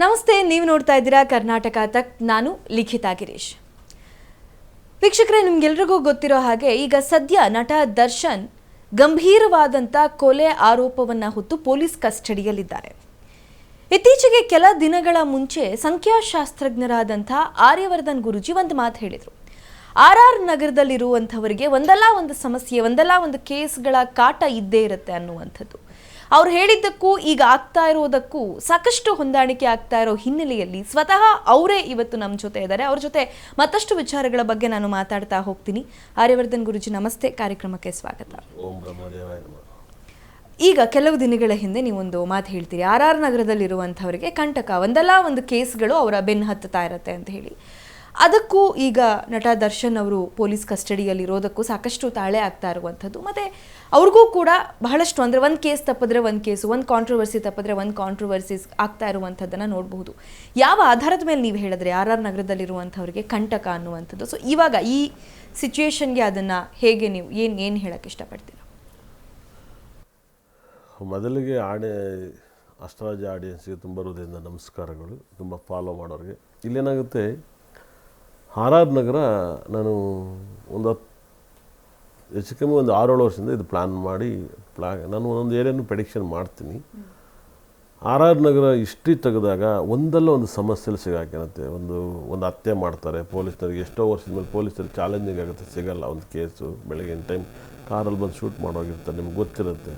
ನಮಸ್ತೆ, ನೀವು ನೋಡ್ತಾ ಇದ್ದೀರಾ ಕರ್ನಾಟಕ ತಕ್, ನಾನು ಲಿಖಿತಾ ಗಿರೀಶ್. ವೀಕ್ಷಕರೇ, ನಿಮ್ಗೆಲ್ರಿಗೂ ಗೊತ್ತಿರೋ ಹಾಗೆ ಈಗ ಸದ್ಯ ನಟ ದರ್ಶನ್ ಗಂಭೀರವಾದಂಥ ಕೊಲೆ ಆರೋಪವನ್ನು ಹೊತ್ತು ಪೊಲೀಸ್ ಕಸ್ಟಡಿಯಲ್ಲಿದ್ದಾರೆ. ಇತ್ತೀಚೆಗೆ ಕೆಲ ದಿನಗಳ ಮುಂಚೆ ಸಂಖ್ಯಾಶಾಸ್ತ್ರಜ್ಞರಾದಂಥ ಆರ್ಯವರ್ಧನ್ ಗುರುಜಿ ಒಂದು ಮಾತು ಹೇಳಿದರು. ಆರ್ ಆರ್ ನಗರದಲ್ಲಿರುವಂಥವರಿಗೆ ಒಂದಲ್ಲ ಒಂದು ಸಮಸ್ಯೆ, ಒಂದಲ್ಲ ಒಂದು ಕೇಸ್ಗಳ ಕಾಟ ಇದ್ದೇ ಇರುತ್ತೆ ಅನ್ನುವಂಥದ್ದು. ಅವ್ರು ಹೇಳಿದ್ದಕ್ಕೂ ಈಗ ಆಗ್ತಾ ಇರೋದಕ್ಕೂ ಸಾಕಷ್ಟು ಹೊಂದಾಣಿಕೆ ಆಗ್ತಾ ಇರೋ ಹಿನ್ನೆಲೆಯಲ್ಲಿ ಸ್ವತಃ ಅವರೇ ಇವತ್ತು ನಮ್ಮ ಜೊತೆ ಇದ್ದಾರೆ. ಅವ್ರ ಜೊತೆ ಮತ್ತಷ್ಟು ವಿಚಾರಗಳ ಬಗ್ಗೆ ನಾನು ಮಾತಾಡ್ತಾ ಹೋಗ್ತೀನಿ. ಆರ್ಯವರ್ಧನ್ ಗುರುಜಿ ನಮಸ್ತೆ. ಕಾರ್ಯಕ್ರಮಕ್ಕೆ ಸ್ವಾಗತ. ಈಗ ಕೆಲವು ದಿನಗಳ ಹಿಂದೆ ನೀವೊಂದು ಮಾತು ಹೇಳ್ತೀರಿ. ಆರ್ ಆರ್ ನಗರದಲ್ಲಿರುವಂಥವರಿಗೆ ಕಂಟಕ ಒಂದಲ್ಲ ಒಂದು ಕೇಸ್ಗಳು ಅವರ ಬೆನ್ನು ಹತ್ತುತ್ತಾ ಇರುತ್ತೆ ಅಂತ ಹೇಳಿ. ಅದಕ್ಕೂ ಈಗ ನಟ ದರ್ಶನ್ ಅವರು ಪೊಲೀಸ್ ಕಸ್ಟಡಿಯಲ್ಲಿ ಇರೋದಕ್ಕೂ ಸಾಕಷ್ಟು ತಾಳೆ ಆಗ್ತಾ ಇರುವಂಥದ್ದು. ಮತ್ತು ಅವ್ರಿಗೂ ಕೂಡ ಬಹಳಷ್ಟು ಅಂದರೆ ಒಂದು ಕೇಸ್ ತಪ್ಪಿದ್ರೆ ಒಂದು ಕೇಸು, ಒಂದು ಕಾಂಟ್ರವರ್ಸಿ ತಪ್ಪಿದ್ರೆ ಒಂದು ಕಾಂಟ್ರವರ್ಸೀಸ್ ಆಗ್ತಾ ಇರುವಂಥದ್ದನ್ನು ನೋಡಬಹುದು. ಯಾವ ಆಧಾರದ ಮೇಲೆ ನೀವು ಹೇಳಿದ್ರೆ ಆರ್ ಆರ್ ನಗರದಲ್ಲಿರುವಂಥವ್ರಿಗೆ ಕಂಟಕ ಅನ್ನುವಂಥದ್ದು. ಸೊ ಇವಾಗ ಈ ಸಿಚುಯೇಷನ್ಗೆ ಅದನ್ನು ಹೇಗೆ ನೀವು ಏನು ಏನು ಹೇಳಕ್ಕೆ ಇಷ್ಟಪಡ್ತೀರಾ? ಮೊದಲಿಗೆ ಆಡೆ ಅಷ್ಟರಾಜ್ಯ ಆಡಿಯನ್ಸ್ಗೆ ತುಂಬ ಹೃದಯದಿಂದ ನಮಸ್ಕಾರಗಳು. ತುಂಬ ಫಾಲೋ ಮಾಡೋರಿಗೆ. ಇಲ್ಲೇನಾಗುತ್ತೆ ಆರ್ ನಗರ ನಾನು ಒಂದು ಹತ್ತು ಹೆಚ್ಚು ಕಮ್ಮಿ ಒಂದು ಆರೇಳು ವರ್ಷದಿಂದ ಇದು ಪ್ಲ್ಯಾನ್ ಮಾಡಿ ಪ್ಲಾ ನಾನು ಒಂದೊಂದು ಏರಿಯಾನು ಪ್ರೆಡಿಕ್ಷನ್ ಮಾಡ್ತೀನಿ. ಆರ್ ಆರ್ ನಗರ ಹಿಸ್ಟ್ರಿ ತೆಗೆದಾಗ ಒಂದಲ್ಲ ಒಂದು ಸಮಸ್ಯೆಲಿ ಸಿಗಾಕಿರುತ್ತೆ ಒಂದು ಒಂದು ಹತ್ಯೆ ಮಾಡ್ತಾರೆ. ಪೊಲೀಸ್ನವ್ರಿಗೆ ಎಷ್ಟೋ ವರ್ಷದ ಮೇಲೆ ಪೊಲೀಸರಿಗೆ ಚಾಲೆಂಜಿಂಗ್ ಆಗುತ್ತೆ, ಸಿಗಲ್ಲ ಒಂದು ಕೇಸು ಬೆಳಗಿನ ಟೈಮ್ ಕಾರಲ್ಲಿ ಬಂದು ಶೂಟ್ ಮಾಡೋಗಿರ್ತಾರೆ, ನಿಮ್ಗೆ ಗೊತ್ತಿರುತ್ತೆ.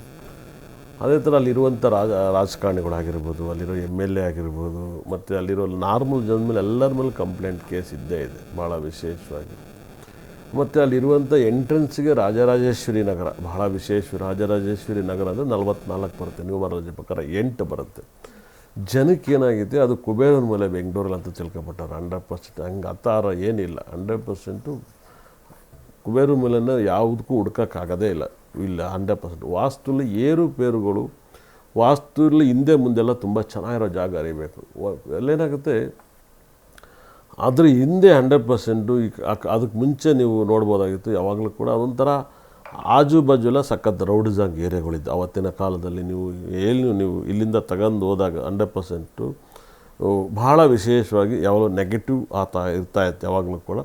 ಅದೇ ಥರ ಅಲ್ಲಿರುವಂಥ ರಾಜ, ರಾಜಕಾರಣಿಗಳಾಗಿರ್ಬೋದು, ಅಲ್ಲಿರೋ ಎಂ ಎಲ್ ಎ ಆಗಿರ್ಬೋದು, ಮತ್ತು ಅಲ್ಲಿರೋ ನಾರ್ಮಲ್ ಜನ ಮೇಲೆ ಎಲ್ಲರ ಮೇಲೆ ಕಂಪ್ಲೇಂಟ್ ಕೇಸ್ ಇದ್ದೇ ಇದೆ ಭಾಳ ವಿಶೇಷವಾಗಿ. ಮತ್ತು ಅಲ್ಲಿರುವಂಥ ಎಂಟ್ರೆನ್ಸ್ಗೆ ರಾಜರಾಜೇಶ್ವರಿ ನಗರ, ಬಹಳ ವಿಶೇಷ ರಾಜರಾಜೇಶ್ವರಿ ನಗರ ಅಂದರೆ ನಲ್ವತ್ನಾಲ್ಕು ಬರುತ್ತೆ ನ್ಯೂಮರಾಲಜಿ ಪ್ರಕಾರ ಎಂಟು ಬರುತ್ತೆ. ಜನಕ್ಕೆ ಏನಾಗಿದೆ, ಅದು ಕುಬೇರನ ಮೇಲೆ ಬೆಂಗಳೂರಲ್ಲಿ ಅಂತ ತಿಳ್ಕೊಬಿಟ್ಟಾರೆ ಹಂಡ್ರೆಡ್ ಪರ್ಸೆಂಟ್, ಹಂಗೆ ಥರ ಏನಿಲ್ಲ, ಹಂಡ್ರೆಡ್ ಪರ್ಸೆಂಟು ಕುಬೇರ ಮೇಲೆ ಯಾವುದಕ್ಕೂ ಹುಡ್ಕೋಕ್ಕಾಗೋದೇ ಇಲ್ಲ. ಇಲ್ಲ ಹಂಡ್ರೆಡ್ ಪರ್ಸೆಂಟ್ ವಾಸ್ತುಲಿ ಏರುಪೇರುಗಳು ವಾಸ್ತುಲಿ ಹಿಂದೆ ಮುಂದೆಲ್ಲ ತುಂಬ ಚೆನ್ನಾಗಿರೋ ಜಾಗ ಅರಿಬೇಕು. ಅಲ್ಲೇನಾಗುತ್ತೆ? ಅದ್ರ ಹಿಂದೆ ಹಂಡ್ರೆಡ್ ಪರ್ಸೆಂಟು ಅದಕ್ಕೆ ಮುಂಚೆ ನೀವು ನೋಡ್ಬೋದಾಗಿತ್ತು, ಯಾವಾಗಲೂ ಕೂಡ ಅದೊಂಥರ ಆಜು ಬಾಜು ಎಲ್ಲ ಸಖತ್ ರೌಡಿಸಂಗ್ ಏರಿಯಾಗಳಿದ್ದು. ಅವತ್ತಿನ ಕಾಲದಲ್ಲಿ ನೀವು ಏನು ನೀವು ಇಲ್ಲಿಂದ ತಗೊಂಡು ಹೋದಾಗ ಹಂಡ್ರೆಡ್ ಪರ್ಸೆಂಟು ಭಾಳ ವಿಶೇಷವಾಗಿ ಯಾವಾಗಲೂ ನೆಗೆಟಿವ್ ಆತ ಇರ್ತಾ ಇತ್ತು ಯಾವಾಗಲೂ ಕೂಡ.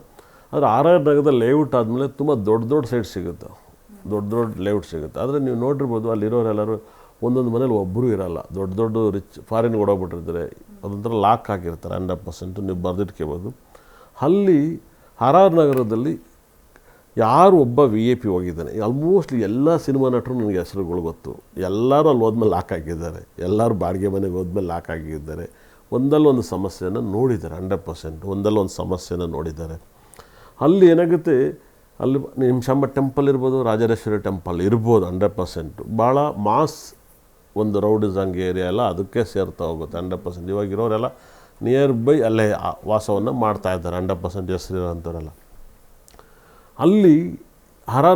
ಆದರೆ ಆರ್ ಆರ್ ನಗರದ ಲೇಔಟ್ ಆದಮೇಲೆ ತುಂಬ ದೊಡ್ಡ ದೊಡ್ಡ ಸೈಟ್ ಸಿಗುತ್ತೆ. ದೊಡ್ಡ ದೊಡ್ಡ ಲೇಔಟ್ ಸಿಗುತ್ತೆ. ಆದರೆ ನೀವು ನೋಡಿರ್ಬೋದು ಅಲ್ಲಿರೋರೆಲ್ಲರೂ ಒಂದೊಂದು ಮನೇಲಿ ಒಬ್ಬರು ಇರಲ್ಲ. ದೊಡ್ಡ ದೊಡ್ಡ ರಿಚ್ ಫಾರಿನ್ ಓಡೋಗ್ಬಿಟ್ಟಿರ್ತಾರೆ. ಅದೊಂಥರ ಲಾಕ್ ಆಗಿರ್ತಾರೆ ಹಂಡ್ರೆಡ್ ಪರ್ಸೆಂಟು ನೀವು ಬರೆದಿಟ್ಕೋಬೋದು. ಅಲ್ಲಿ ಹರಾರ್ ನಗರದಲ್ಲಿ ಯಾರು ಒಬ್ಬ ವಿ ಎ ಪಿ ಹೋಗಿದ್ದಾನೆ. ಆಲ್ಮೋಸ್ಟ್ ಎಲ್ಲ ಸಿನಿಮಾ ನಟರು ನನಗೆ ಹೆಸರುಗಳು ಗೊತ್ತು. ಎಲ್ಲರೂ ಅಲ್ಲಿ ಹೋದ್ಮೇಲೆ ಲಾಕ್ ಆಗಿದ್ದಾರೆ. ಎಲ್ಲರೂ ಬಾಡಿಗೆ ಮನೆಗೆ ಹೋದ್ಮೇಲೆ ಲಾಕ್ ಆಗಿದ್ದಾರೆ. ಒಂದಲ್ಲ ಒಂದು ಸಮಸ್ಯೆಯನ್ನು ನೋಡಿದ್ದಾರೆ ಹಂಡ್ರೆಡ್ ಪರ್ಸೆಂಟ್. ಒಂದಲ್ಲ ಒಂದು ಸಮಸ್ಯೆನ ನೋಡಿದ್ದಾರೆ. ಅಲ್ಲಿ ಏನಾಗುತ್ತೆ ಅಲ್ಲಿ ನಿಮಿಷಾಂಬ ಟೆಂಪಲ್ ಇರ್ಬೋದು ರಾಜರೇಶ್ವರಿ ಟೆಂಪಲ್ ಇರ್ಬೋದು ಹಂಡ್ರೆಡ್ ಪರ್ಸೆಂಟು ಭಾಳ ಮಾಸ್ ಒಂದು ರೌಡಿಸಂಗ್ ಏರಿಯಾ ಎಲ್ಲ ಅದಕ್ಕೆ ಸೇರ್ತಾ ಹೋಗುತ್ತೆ ಹಂಡ್ರೆಡ್ ಪರ್ಸೆಂಟ್ ಇವಾಗ ಇರೋರೆಲ್ಲ ನಿಯರ್ ಬೈ ಅಲ್ಲೇ ವಾಸವನ್ನು ಮಾಡ್ತಾ ಇದ್ದಾರೆ ಹಂಡ್ರೆಡ್ ಪರ್ಸೆಂಟ್ ಹೆಸರಿರೋಂಥವರೆಲ್ಲ ಅಲ್ಲಿ ಆರ್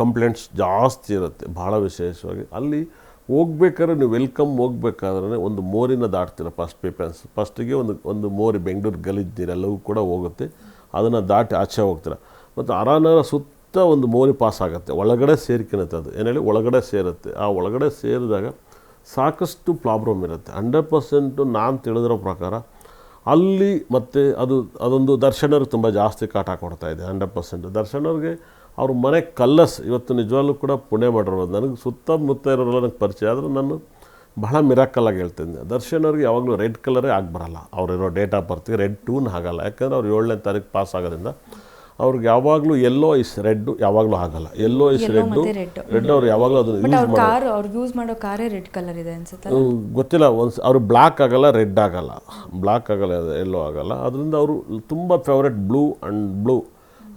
ಕಂಪ್ಲೇಂಟ್ಸ್ ಜಾಸ್ತಿ ಇರುತ್ತೆ, ಭಾಳ ವಿಶೇಷವಾಗಿ. ಅಲ್ಲಿ ಹೋಗ್ಬೇಕಾದ್ರೆ ನೀವು ವೆಲ್ಕಮ್ ಹೋಗ್ಬೇಕಾದ್ರೆ ಒಂದು ಮೋರಿನ ದಾಟ್ತೀರ ಫಸ್ಟ್ ಪ್ರಿಫರೆನ್ಸ್ ಫಸ್ಟಿಗೆ ಒಂದು ಒಂದು ಮೋರಿ ಬೆಂಗಳೂರು ಗಲೀಜ್ ಎಲ್ಲವೂ ಕೂಡ ಹೋಗುತ್ತೆ. ಅದನ್ನು ದಾಟಿ ಆಚೆ ಹೋಗ್ತೀರ. ಮತ್ತು ಆರ್ ಸುತ್ತ ಒಂದು ಮೋರಿ ಪಾಸ್ ಆಗುತ್ತೆ. ಒಳಗಡೆ ಸೇರ್ಕೊಳುತ್ತೆ ಅದು. ಏನೇಳಿ ಒಳಗಡೆ ಸೇರುತ್ತೆ. ಆ ಒಳಗಡೆ ಸೇರಿದಾಗ ಸಾಕಷ್ಟು ಪ್ರಾಬ್ಲಮ್ ಇರುತ್ತೆ. ಹಂಡ್ರೆಡ್ ಪರ್ಸೆಂಟು ನಾನು ತಿಳಿದಿರೋ ಪ್ರಕಾರ ಅಲ್ಲಿ ಮತ್ತು ಅದು, ಅದೊಂದು ದರ್ಶನವ್ರಿಗೆ ತುಂಬ ಜಾಸ್ತಿ ಕಾಟ ಕೊಡ್ತಾ ಇದೆ ಹಂಡ್ರೆಡ್ ಪರ್ಸೆಂಟ್ ದರ್ಶನವ್ರಿಗೆ ಅವ್ರ ಮನೆ ಕಲ್ಲಸ್ ಇವತ್ತು ನಿಜವಾಗ್ಲೂ ಕೂಡ ಪುಣೆ ಮಾಡಿರೋದು ನನಗೆ ಸುತ್ತಮುತ್ತ ಇರೋರೆಲ್ಲ ನನಗೆ ಪರಿಚಯ ಆದರೂ ನಾನು ಬಹಳ ಮಿರಾಕಲ್ಲಾಗಿ ಹೇಳ್ತೀನಿ. ದರ್ಶನ್ ಅವ್ರಿಗೆ ಯಾವಾಗಲೂ ರೆಡ್ ಕಲರೇ ಆಗಿ ಬರಲ್ಲ. ಅವರಿರೋ ಡೇಟ್ ಆಫ್ ಬರ್ತಿಗೆ ರೆಡ್ ಟೂನ್ ಆಗಲ್ಲ ಯಾಕಂದರೆ ಅವ್ರು ಏಳನೇ ತಾರೀಕು ಪಾಸ್ ಆಗೋದ್ರಿಂದ ಅವ್ರಿಗೆ ಯಾವಾಗಲೂ ಎಲ್ಲೋ ಇಸ್ ರೆಡ್ಡು ಯಾವಾಗಲೂ ಆಗಲ್ಲ. ಎಲ್ಲೋ ಇಸ್ ರೆಡ್ಡು. ರೆಡ್ ಅವ್ರು ಯಾವಾಗಲೂ ಅದನ್ನು ಯೂಸ್ ಮಾಡೋ ಕಾರೇ ರೆಡ್ ಕಲರ್ ಇದೆ ಅನ್ಸುತ್ತೆ ಗೊತ್ತಿಲ್ಲ. ಒಂದು ಅವ್ರು ಬ್ಲ್ಯಾಕ್ ಆಗಲ್ಲ ರೆಡ್ ಆಗಲ್ಲ. ಬ್ಲ್ಯಾಕ್ ಆಗಲ್ಲ ಎಲ್ಲೋ ಆಗಲ್ಲ. ಅದರಿಂದ ಅವರು ತುಂಬ ಫೇವ್ರೆಟ್ ಬ್ಲೂ ಆ್ಯಂಡ್ ಬ್ಲೂ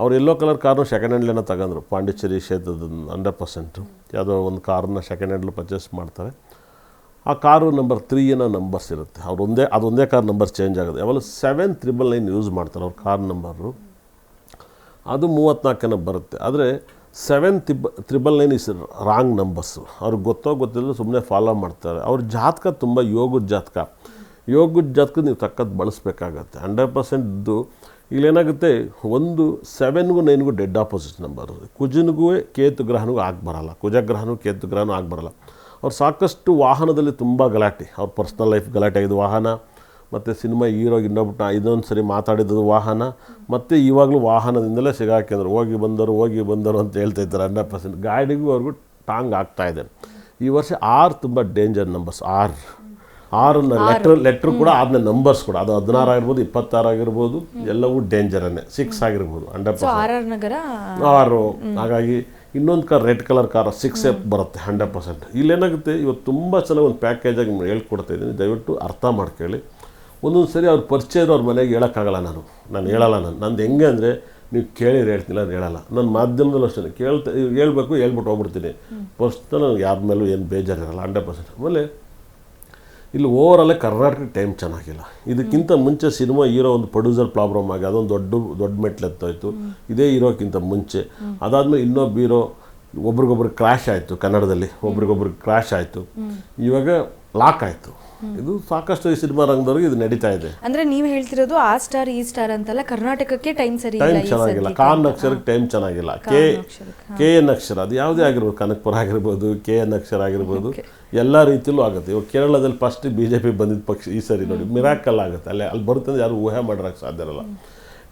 ಅವ್ರು ಎಲ್ಲೋ ಕಲರ್ ಕಾರ್ನು ಸೆಕೆಂಡ್ ಹ್ಯಾಂಡ್ಲೇನ ತಗೊಂಡ್ರು. ಪಾಂಡಿಚೇರಿ ಕ್ಷೇತ್ರದ ಹಂಡ್ರೆಡ್ ಪರ್ಸೆಂಟು ಯಾವುದೋ ಒಂದು ಕಾರನ್ನ ಸೆಕೆಂಡ್ ಹ್ಯಾಂಡ್ಲು ಪರ್ಚೇಸ್ ಮಾಡ್ತಾರೆ. ಆ ಕಾರು ನಂಬರ್ ತ್ರೀ ಏನೋ ನಂಬರ್ಸ್ ಇರುತ್ತೆ. ಅವ್ರು ಒಂದೇ ಅದೊಂದೇ ಕಾರ್ ನಂಬರ್ ಚೇಂಜ್ ಆಗುತ್ತೆ. ಯಾವಾಗ ಸೆವೆನ್ ತ್ರಿಬಲ್ ನೈನ್ ಯೂಸ್ ಮಾಡ್ತಾರೆ ಅವ್ರ ಕಾರ್ ನಂಬರು ಅದು ಮೂವತ್ತ್ನಾಲ್ಕನ ಬರುತ್ತೆ. ಆದರೆ seven ತ್ರಿಬ triple nine is wrong numbers ಅವ್ರಿಗೆ ಗೊತ್ತೋ ಗೊತ್ತಿಲ್ಲ ಸುಮ್ಮನೆ ಫಾಲೋ ಮಾಡ್ತಾರೆ. ಅವ್ರ ಜಾತಕ ತುಂಬ ಯೋಗದ ಜಾತಕ. ಯೋಗದ ಜಾತಕ ನೀವು ತಕ್ಕದ್ದು ಬಳಸಬೇಕಾಗತ್ತೆ. ಹಂಡ್ರೆಡ್ ಪರ್ಸೆಂಟ್ದು ಇಲ್ಲೇನಾಗುತ್ತೆ, ಒಂದು ಸೆವೆನ್ಗೂ ನೈನ್ಗೂ ಡೆಡ್ ಆಪೋಸಿಟ್ ನಂಬರ್ ಕುಜನಿಗೂ ಕೇತು ಗ್ರಹನಿಗೂ ಆಗಿ ಬರಲ್ಲ. ಕುಜ ಗ್ರಹನೂ ಕೇತು ಗ್ರಹನೂ ಆಗಿ ಬರಲ್ಲ. ಅವ್ರು ಸಾಕಷ್ಟು ವಾಹನದಲ್ಲಿ ತುಂಬ ಗಲಾಟೆ. ಅವ್ರ ಪರ್ಸ್ನಲ್ ಲೈಫ್ ಗಲಾಟೆ ಆಗಿದ್ದು ವಾಹನ ಮತ್ತು ಸಿನಿಮಾ ಹೀರೋಗಿ ಇನ್ನೊಬ್ಬ ಇದೊಂದು ಸರಿ ಮಾತಾಡಿದ್ದು ವಾಹನ ಮತ್ತು ಇವಾಗಲೂ ವಾಹನದಿಂದಲೇ ಸಿಗಾಕಿದ್ರು. ಹೋಗಿ ಬಂದರು ಹೋಗಿ ಬಂದರು ಅಂತ ಹೇಳ್ತಾ ಇದ್ದಾರೆ ಹಂಡ್ರೆಡ್ ಪರ್ಸೆಂಟ್. ಗಾಡಿಗೂ ಅವ್ರಿಗೂ ಟಾಂಗ್ ಆಗ್ತಾ ಇದೆ. ಈ ವರ್ಷ ಆರು ತುಂಬ ಡೇಂಜರ್ ನಂಬರ್ಸ್ ಆರು. ಆರು. ಲೆಟ್ರ್ ಲೆಟ್ರ್ ಕೂಡ ಆದ್ನ ನಂಬರ್ಸ್ ಕೂಡ. ಅದು ಹದಿನಾರು ಆಗಿರ್ಬೋದು ಇಪ್ಪತ್ತಾರು ಆಗಿರ್ಬೋದು ಎಲ್ಲವೂ ಡೇಂಜರನ್ನೇ. ಸಿಕ್ಸ್ ಆಗಿರ್ಬೋದು ಹಂಡ್ರೆಡ್ ಪರ್ಸೆಂಟ್. ಆರ್ ಹಾಗಾಗಿ ಇನ್ನೊಂದು car red colour car six F ಬರುತ್ತೆ ಹಂಡ್ರೆಡ್ ಪರ್ಸೆಂಟ್ ಇಲ್ಲೇನಾಗುತ್ತೆ ಇವತ್ತು ತುಂಬ ಚೆನ್ನಾಗಿ ಒಂದು ಪ್ಯಾಕೇಜಾಗಿ ಹೇಳ್ಕೊಡ್ತಾ ಇದ್ದೀನಿ. ದಯವಿಟ್ಟು ಅರ್ಥ ಮಾಡ್ಕೊಳ್ಳಿ. ಒಂದೊಂದು ಸರಿ ಅವ್ರ ಪರಿಚಯ ಅವ್ರ ಮನೆಗೆ ಹೇಳೋಕ್ಕಾಗಲ್ಲ ನಾನು. ನಾನು ಹೇಳಲ್ಲ ನಾನು. ನಂದು ಹೆಂಗೆ ಅಂದರೆ ನೀವು ಕೇಳಿರಿ ಹೇಳ್ತೀನಿ ನಾನು ಹೇಳಲ್ಲ. ನನ್ನ ಮಾಧ್ಯಮದಲ್ಲೂ ಅಷ್ಟೇ. ಕೇಳ್ತಾ ಹೇಳ್ಬೇಕು ಹೇಳ್ಬಿಟ್ಟು ಹೋಗ್ಬಿಡ್ತೀನಿ. ಪರ್ಸ್ನಲ್ ನನಗೆ ಯಾರ ಮೇಲೂ ಏನು ಬೇಜಾರಿರಲ್ಲ ಹಂಡ್ರೆಡ್ ಪರ್ಸೆಂಟ್ ಆಮೇಲೆ ಇಲ್ಲಿ ಓವರಲ್ಲೇ ಕರ್ನಾಟಕ ಟೈಮ್ ಚೆನ್ನಾಗಿಲ್ಲ. ಇದಕ್ಕಿಂತ ಮುಂಚೆ ಸಿನಿಮಾ ಹೀರೋ ಒಂದು ಪ್ರೊಡ್ಯೂಸರ್ ಪ್ರಾಬ್ಲಮ್ ಆಗಿ ಅದೊಂದು ದೊಡ್ಡ ದೊಡ್ಡ ಮೆಟ್ಲೆತ್ತೋಯ್ತು ಇದೇ ಹೀರೋಕ್ಕಿಂತ ಮುಂಚೆ. ಅದಾದಮೇಲೆ ಇನ್ನೊಬ್ಬ ಹೀರೋ ಒಬ್ರಿಗೊಬ್ರು ಕ್ರ್ಯಾಶ್ ಆಯಿತು ಕನ್ನಡದಲ್ಲಿ. ಒಬ್ರಿಗೊಬ್ರಿಗೆ ಕ್ರ್ಯಾಶ್ ಆಯಿತು. ಇವಾಗ ಲಾಕ್ ಆಯಿತು. ಇದು ಸಾಕಷ್ಟು ಈ ಸಿನಿಮಾ ರಂಗದವ್ರಿಗೆ ಇದು ನಡೀತಾ ಇದೆ. ಅಂದ್ರೆ ನೀವು ಹೇಳ್ತಿರೋದು ಆ ಸ್ಟಾರ್ ಈ ಸ್ಟಾರ್ ಅಂತಲ್ಲ ಕರ್ನಾಟಕಕ್ಕೆ ಟೈಮ್ ಸರಿ ಟೈಮ್ ಚೆನ್ನಾಗಿಲ್ಲ. ಕಾನ್ ಅಕ್ಷರಕ್ಕೆ ಟೈಮ್ ಚೆನ್ನಾಗಿಲ್ಲ. ಕೆ ಕೆ ಎನ್ ಅಕ್ಷರ ಅದು ಯಾವುದೇ ಆಗಿರ್ಬೋದು ಕನಕಪುರ ಆಗಿರ್ಬೋದು ಕೆ ಎನ್ ಅಕ್ಷರ ಆಗಿರ್ಬೋದು ಎಲ್ಲ ರೀತಿಯಲ್ಲೂ ಆಗುತ್ತೆ. ಇವಾಗ ಕೇರಳದಲ್ಲಿ ಫಸ್ಟ್ ಬಿ ಜೆ ಪಿ ಬಂದಿದ್ದ ಪಕ್ಷ ಈ ಸರಿ ನೋಡಿ ಮಿರಾಕಲ್ ಆಗುತ್ತೆ. ಅಲ್ಲೇ ಅಲ್ಲಿ ಬರುತ್ತೆ ಯಾರು ಊಹೆ ಮಾಡೋಕ್ಕೆ ಸಾಧ್ಯ ಇರಲ್ಲ.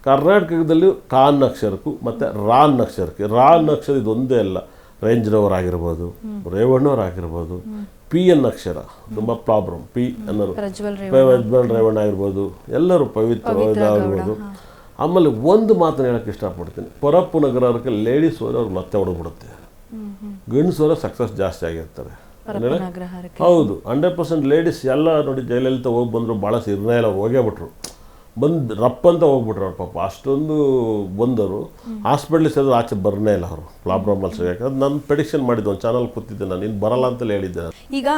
ಕರ್ನಾಟಕದಲ್ಲಿ ಕಾನ್ ಅಕ್ಷರಕ್ಕೂ ಮತ್ತು ರಾನ್ ಅಕ್ಷರಕ್ಕೆ ರಾನ್ ಅಕ್ಷರ ಇದೊಂದೇ ಅಲ್ಲ. ರೇಂಜ್ ರವರ್ ಆಗಿರ್ಬೋದು ರೇವಣ್ಣವ್ರು ಆಗಿರ್ಬೋದು ಪಿ ಎನ್ ಅಕ್ಷರ ತುಂಬ ಪ್ರಾಬ್ಲಮ್ ಪಿ ಅನ್ನೋರು ಪ್ರಜ್ವಲ್ ರೇವಣ್ಣ. ಆಗಿರ್ಬೋದು ಎಲ್ಲರೂ ಪವಿತ್ರ ಆಗಿರ್ಬೋದು ಆಮೇಲೆ ಒಂದು ಮಾತನ್ನು ಹೇಳಕ್ಕೆ ಇಷ್ಟಪಡ್ತೀನಿ. ಪರಪ್ಪು ನಗರಕ್ಕೆ ಲೇಡೀಸ್ ಹೋದ್ರೆ ಅವ್ರಿಗೆ ಮತ್ತೆ ಹೊಡೆದ್ಬಿಡುತ್ತೆ. ಗಂಡ್ಸ್ ಹೋದ್ರೆ ಸಕ್ಸಸ್ ಜಾಸ್ತಿ ಆಗಿರ್ತಾರೆ ಹೌದು ಹಂಡ್ರೆಡ್ ಪರ್ಸೆಂಟ್ ಲೇಡೀಸ್ ಎಲ್ಲ ನೋಡಿ ಜಯಲಲಿತಾ ಹೋಗಿ ಬಂದರು ಭಾಳ ಸಿರ್ನೇ ಇಲ್ಲ ಹೋಗೇ ಬಿಟ್ರು. ಬಂದು ರಪ್ಪ ಅಂತ ಹೋಗ್ಬಿಟ್ರು ಅವ್ರು ಪಾಪ. ಅಷ್ಟೊಂದು ಬಂದರು. ಹಾಸ್ಪಿಟ್ಲಿಗೆ ಸೇರಿದ್ರು ಆಚೆ ಬರನೇ ಇಲ್ಲ ಅವರು. ಪ್ರಾಬ್ಲಮಲ್ಲಿ ಸರಿ ಯಾಕಂದ್ರೆ ನಾನು ಪ್ರೆಡಿಕ್ಷನ್ ಮಾಡಿದ್ದು, ಒಂದು ಚಾನಲ್ ಕೂತಿದ್ದೆ ನಾನು. ಇನ್ನು ಬರಲ್ಲ ಅಂತಲೇ ಹೇಳಿದ್ದೆ ಈಗ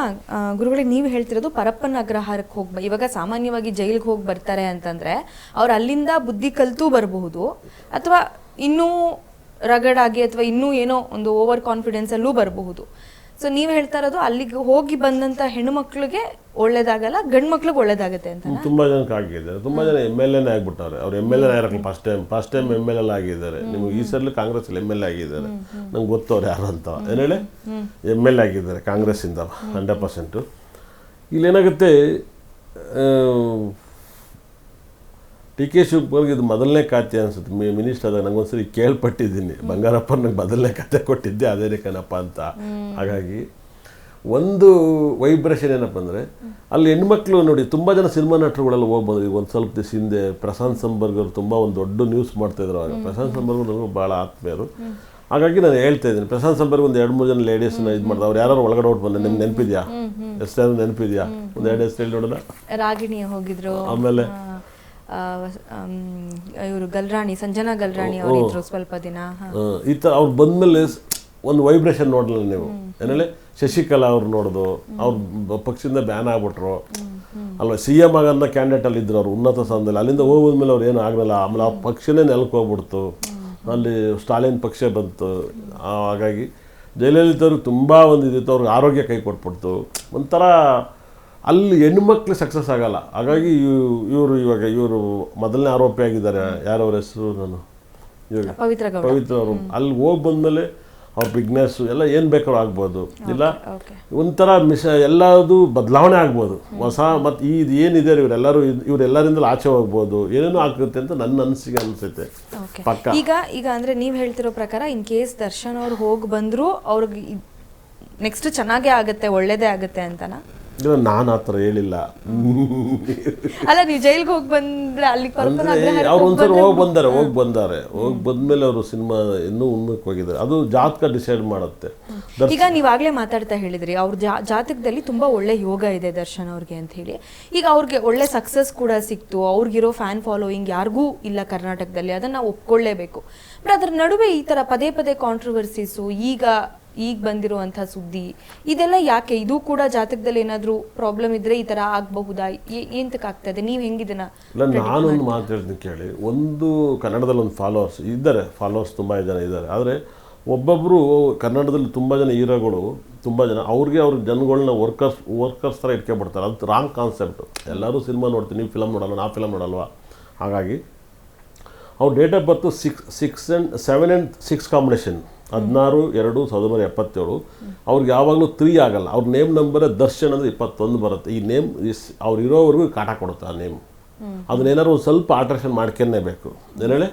ಗುರುಗಳಿಗೆ ನೀವು ಹೇಳ್ತಿರೋದು ಪರಪ್ಪನ ಅಗ್ರಹಾರಕ್ಕೆ ಹೋಗಿ ಇವಾಗ ಸಾಮಾನ್ಯವಾಗಿ ಜೈಲಿಗೆ ಹೋಗಿ ಬರ್ತಾರೆ ಅಂತಂದರೆ ಅವ್ರು ಅಲ್ಲಿಂದ ಬುದ್ಧಿ ಕಲಿತು ಬರಬಹುದು, ಅಥವಾ ಇನ್ನೂ ರಗಡಾಗಿ ಅಥವಾ ಇನ್ನೂ ಏನೋ ಒಂದು ಓವರ್ ಕಾನ್ಫಿಡೆನ್ಸಲ್ಲೂ ಬರಬಹುದು. ಸೊ ನೀವು ಹೇಳ್ತಾ ಇರೋದು ಅಲ್ಲಿಗೆ ಹೋಗಿ ಬಂದಂತ ಹೆಣ್ಮಕ್ಳಿಗೆ ಒಳ್ಳೇದಾಗಲ್ಲ ಗಂಡು ಮಕ್ಳಿಗೆ ಒಳ್ಳೇದಾಗುತ್ತೆ ಅಂತ ತುಂಬಾ ಜನಕ್ಕೆ ಆಗಿದ್ದಾರೆ. ತುಂಬಾ ಜನ ಎಂ ಎಲ್ ಎನೇ ಆಗ್ಬಿಟ್ಟವ್ರೆ. ಅವ್ರು ಎಂ ಎಲ್ ಎ ಆಗಿರಲ್ಲ first time first time M L L ಆಗಿದ್ದಾರೆ. ನಿಮ್ಗೆ ಈ ಸಲ ಕಾಂಗ್ರೆಸ್ ಎಂ ಎಲ್ ಎ ಆಗಿದ್ದಾರೆ. ನಂಗೆ ಗೊತ್ತವ್ರು ಯಾರು ಅಂತ. ಏನು ಹೇಳಿ? ಎಂ ಎಲ್ ಎ ಆಗಿದ್ದಾರೆ ಕಾಂಗ್ರೆಸ್ಸಿಂದ ಹಂಡ್ರೆಡ್ ಪರ್ಸೆಂಟು ಇಲ್ಲೇನಾಗುತ್ತೆ ಟಿ ಕೆ ಶಿವಕುಮಾರ್ಗೆ ಇದು ಮೊದಲನೇ ಖಾತೆ ಅನ್ಸುತ್ತೆ. ಮಿ ಮಿನಿಸ್ಟರ್ ಆದಾಗ ನಂಗೊಂದ್ಸರಿ ಕೇಳ್ಪಟ್ಟಿದ್ದೀನಿ. ಬಂಗಾರಪ್ಪ ನಂಗೆ ಮೊದಲನೇ ಖಾತೆ ಕೊಟ್ಟಿದ್ದೆ ಅದೇನೇ ಕಣಪ್ಪ ಅಂತ. ಹಾಗಾಗಿ ಒಂದು ವೈಬ್ರೇಷನ್ ಏನಪ್ಪ ಅಂದರೆ ಅಲ್ಲಿ ಹೆಣ್ಮಕ್ಳು ನೋಡಿ ತುಂಬ ಜನ ಸಿನಿಮಾ ನಟರುಗಳೆಲ್ಲ ಹೋಗ್ಬೋದು ಈಗ ಒಂದು ಸ್ವಲ್ಪ ದಿವಸ ಹಿಂದೆ ಪ್ರಶಾಂತ್ ಸಂಬರ್ಗ್ ಅವರು ತುಂಬ ಒಂದು ದೊಡ್ಡ ನ್ಯೂಸ್ ಮಾಡ್ತಾಯಿದ್ರು ಆಗ. ಪ್ರಶಾಂತ್ ಸಂಬರ್ಗ್ ನನಗೂ ಭಾಳ ಆತ್ಮೀಯರು. ಹಾಗಾಗಿ ನಾನು ಹೇಳ್ತಾ ಇದ್ದೀನಿ. ಪ್ರಶಾಂತ್ ಸಂಬರ್ಗ್ ಒಂದು ಎರಡು ಮೂರು ಜನ ಲೇಡೀಸ್ನ ಇದು ಮಾಡ್ತಾರೆ ಅವ್ರು ಯಾರು ಒಳಗಡೆ ಹೊಟ್ಟು ಬಂದ ನಿಮ್ಗೆ ನೆನಪಿದ್ಯಾ? ಎಷ್ಟು ನೆನಪಿದ್ಯಾ? ಒಂದು ಎರಡು ಹೆಸರು ಹೇಳಿ ನೋಡೋಣ ರಾಗಿಣಿ ಹೋಗಿದ್ರು. ಆಮೇಲೆ ಇವರು ಗಲ್ರಾಣಿ ಸಂಜನಾ ಗಲ್ರಾಣಿ ಅವರಿದ್ರು ಸ್ವಲ್ಪ ದಿನ ಈ ಥರ ಅವ್ರು ಬಂದಮೇಲೆ ಒಂದು ವೈಬ್ರೇಷನ್ ನೋಡಲಿಲ್ಲ ನೀವು. ಏನೇಳಿ ಶಶಿಕಲಾ ಅವ್ರು ನೋಡೋದು ಅವ್ರ ಪಕ್ಷದಿಂದ ಬ್ಯಾನ್ ಆಗ್ಬಿಟ್ರು. ಅಲ್ವಾ ಸಿ ಎಂ ಆಗನ್ನ ಕ್ಯಾಂಡಿಡೇಟ್ ಅಲ್ಲಿ ಇದ್ರು ಅವ್ರು ಉನ್ನತ ಸ್ಥಾನದಲ್ಲಿ. ಅಲ್ಲಿಂದ ಹೋಗೋದ್ಮೇಲೆ ಅವ್ರು ಏನು ಆಗಲಿಲ್ಲ ಆಮೇಲೆ ಆ ಪಕ್ಷನೇ ನೆಲಕ್ಕೆ ಹೋಗ್ಬಿಡ್ತು. ಅಲ್ಲಿ ಸ್ಟಾಲಿನ್ ಪಕ್ಷ ಬಂತು. ಹಾಗಾಗಿ ಜಯಲಲಿತಾ ಅವ್ರಿಗೆ ತುಂಬ ಒಂದು ಇದಿತ್ತು ಅವ್ರಿಗೆ ಆರೋಗ್ಯ ಕೈ ಕೊಟ್ಬಿಡ್ತು. ಒಂಥರ ಅಲ್ಲಿ ಹೆಣ್ಮಕ್ಳು ಸಕ್ಸಸ್ ಆಗಲ್ಲ. ಹಾಗಾಗಿ ಇವರು ಇವಾಗ ಇವರು ಮೊದಲನೇ ಆರೋಪಿ ಆಗಿದ್ದಾರೆ. ಯಾರವ್ರ ಹೆಸರು ನಾನು? ಇವಾಗ ಪವಿತ್ರ ಅವರು. ಅಲ್ಲಿ ಹೋಗಿ ಬಂದಮೇಲೆ ಅವ್ರ ಬಿಗ್ನೆಸ್ ಎಲ್ಲ ಏನು ಬೇಕಾದ್ರೂ ಆಗ್ಬೋದು. ಇಲ್ಲ? ಒಂಥರ ಮಿಶ ಎಲ್ಲದು ಬದಲಾವಣೆ ಆಗ್ಬೋದು. ಹೊಸ ಮತ್ತು ಇದು ಏನಿದೆ ಇವರೆಲ್ಲರೂ ಇವರೆಲ್ಲರಿಂದಲೂ ಆಚೆ ಹೋಗ್ಬೋದು. ಏನೇನೋ ಆಗುತ್ತೆ ಅಂತ ನನ್ನ ಅನಿಸಿಕೆ ಅನಿಸುತ್ತೆ. ಪಕ್ಕ. ಈಗ ಈಗ ಅಂದರೆ ನೀವು ಹೇಳ್ತಿರೋ ಪ್ರಕಾರ ಇನ್ ಕೇಸ್ ದರ್ಶನ್ ಅವ್ರು ಹೋಗಿ ಬಂದರೂ ಅವ್ರಿಗೆ ನೆಕ್ಸ್ಟ್ ಚೆನ್ನಾಗೇ ಆಗುತ್ತೆ ಒಳ್ಳೇದೇ ಆಗುತ್ತೆ ಅಂತನಾ? ಇಲ್ಲ ನಾನು ಆ ಥರ ಹೇಳಿಲ್ಲ. ಅಲ್ಲ ನೀವು ಜೈಲ್ಗೆ ಹೋಗಿ ಬಂದ್ರೆ ಅಲ್ಲಿ ಅಂದ್ರೆ ಅವ್ರು ಒಂದ್ಸರಿ ಹೋಗಿ ಬಂದಾರೆ ಹೋಗಿ ಬಂದಾರೆ. ಹೋಗಿ ಬಂದ್ಮೇಲೆ ಅವರು ಸಿನಿಮಾ ಇನ್ನೂ ಉನ್ನಕ್ಕೆ ಹೋಗಿದ್ದಾರೆ. ಅದು ಜಾತಕ ಡಿಸೈಡ್ ಮಾಡುತ್ತೆ. ಈಗ ನೀವಾಗ್ಲೇ ಮಾತಾಡ್ತಾ ಹೇಳಿದ್ರಿ ಅವ್ರ ಜಾತಕದಲ್ಲಿ ತುಂಬಾ ಒಳ್ಳೆ ಯೋಗ ಇದೆ ದರ್ಶನ್ ಅವ್ರಿಗೆ ಅಂತ ಹೇಳಿ. ಈಗ ಅವ್ರಿಗೆ ಒಳ್ಳೆ ಸಕ್ಸಸ್ ಕೂಡ ಸಿಕ್ತು ಅವ್ರಿಗಿರೋ ಫ್ಯಾನ್ ಫಾಲೋಯಿಂಗ್ ಯಾರಿಗೂ ಇಲ್ಲ ಕರ್ನಾಟಕದಲ್ಲಿ ಅದನ್ನ ನಾವು ಒಪ್ಕೊಳ್ಳೇಬೇಕು. ಬಟ್ ಅದ್ರ ನಡುವೆ ಈ ತರ ಪದೇ ಪದೇ ಕಾಂಟ್ರವರ್ಸೀಸು ಈಗ ಈಗ ಬಂದಿರುವಂತ ಸುದ್ದಿ. ಇದೆಲ್ಲ ಯಾಕೆ? ಇದು ಕೂಡ ಜಾತಕದಲ್ಲಿ ಏನಾದ್ರೂ ಪ್ರಾಬ್ಲಮ್ ಇದ್ರೆ ಈ ತರ ಆಗಬಹುದಾ? ಆಗ್ತದೆ ನೀವ್ ಹೆಂಗಿದನ್ನ ಇಲ್ಲ ನಾನೊಂದು ಮಾತು ಹೇಳ್ತೀನಿ ಕೇಳಿ. ಒಂದು ಕನ್ನಡದಲ್ಲಿ ಒಂದು ಫಾಲೋವರ್ಸ್ ಇದ್ದಾರೆ. ಫಾಲೋವರ್ಸ್ ತುಂಬ ಜನ ಇದ್ದಾರೆ. ಆದರೆ ಒಬ್ಬೊಬ್ಬರು ಕನ್ನಡದಲ್ಲಿ ತುಂಬ ಜನ ಹೀರೋಗಳು ತುಂಬ ಜನ ಅವ್ರಿಗೆ ಅವ್ರ ಜನಗಳನ್ನ ವರ್ಕರ್ಸ್ ವರ್ಕರ್ಸ್ ಥರ ಇಟ್ಕೊಂಡ್ಬಿಡ್ತಾರೆ. ಅದು ರಾಂಗ್ ಕಾನ್ಸೆಪ್ಟು ಎಲ್ಲರೂ ಸಿನಿಮಾ ನೋಡ್ತೀನಿ ನೀವು ಫಿಲಮ್ ನೋಡಲ್ಲ ನಾ ಫಿಲಮ್ ನೋಡಲ್ವಾ? ಹಾಗಾಗಿ ಅವ್ರ date of birth six six and seven and six combination ಹದಿನಾರು, ಎರಡು ಸಾವಿರದ ಒಂಬೈನೂರ ಎಪ್ಪತ್ತೇಳು. ಅವ್ರಿಗೆ ಯಾವಾಗಲೂ ತ್ರೀ ಆಗಲ್ಲ. ಅವ್ರ ನೇಮ್ ನಂಬರ್ ದರ್ಶನ್ ಅಂದರೆ ಇಪ್ಪತ್ತೊಂದು ಬರುತ್ತೆ. ಈ ನೇಮ್ ಇಸ್ ಅವ್ರು ಇರೋವರೆಗೂ ಕಾಟ ಕೊಡುತ್ತೆ ಆ ನೇಮ್ ಅದನ್ನೇನಾದ್ರು ಒಂದು ಸ್ವಲ್ಪ ಆಲ್ಟ್ರೇಷನ್ ಮಾಡ್ಕೊಂಡೇಬೇಕು ಏನು ಹೇಳಿ?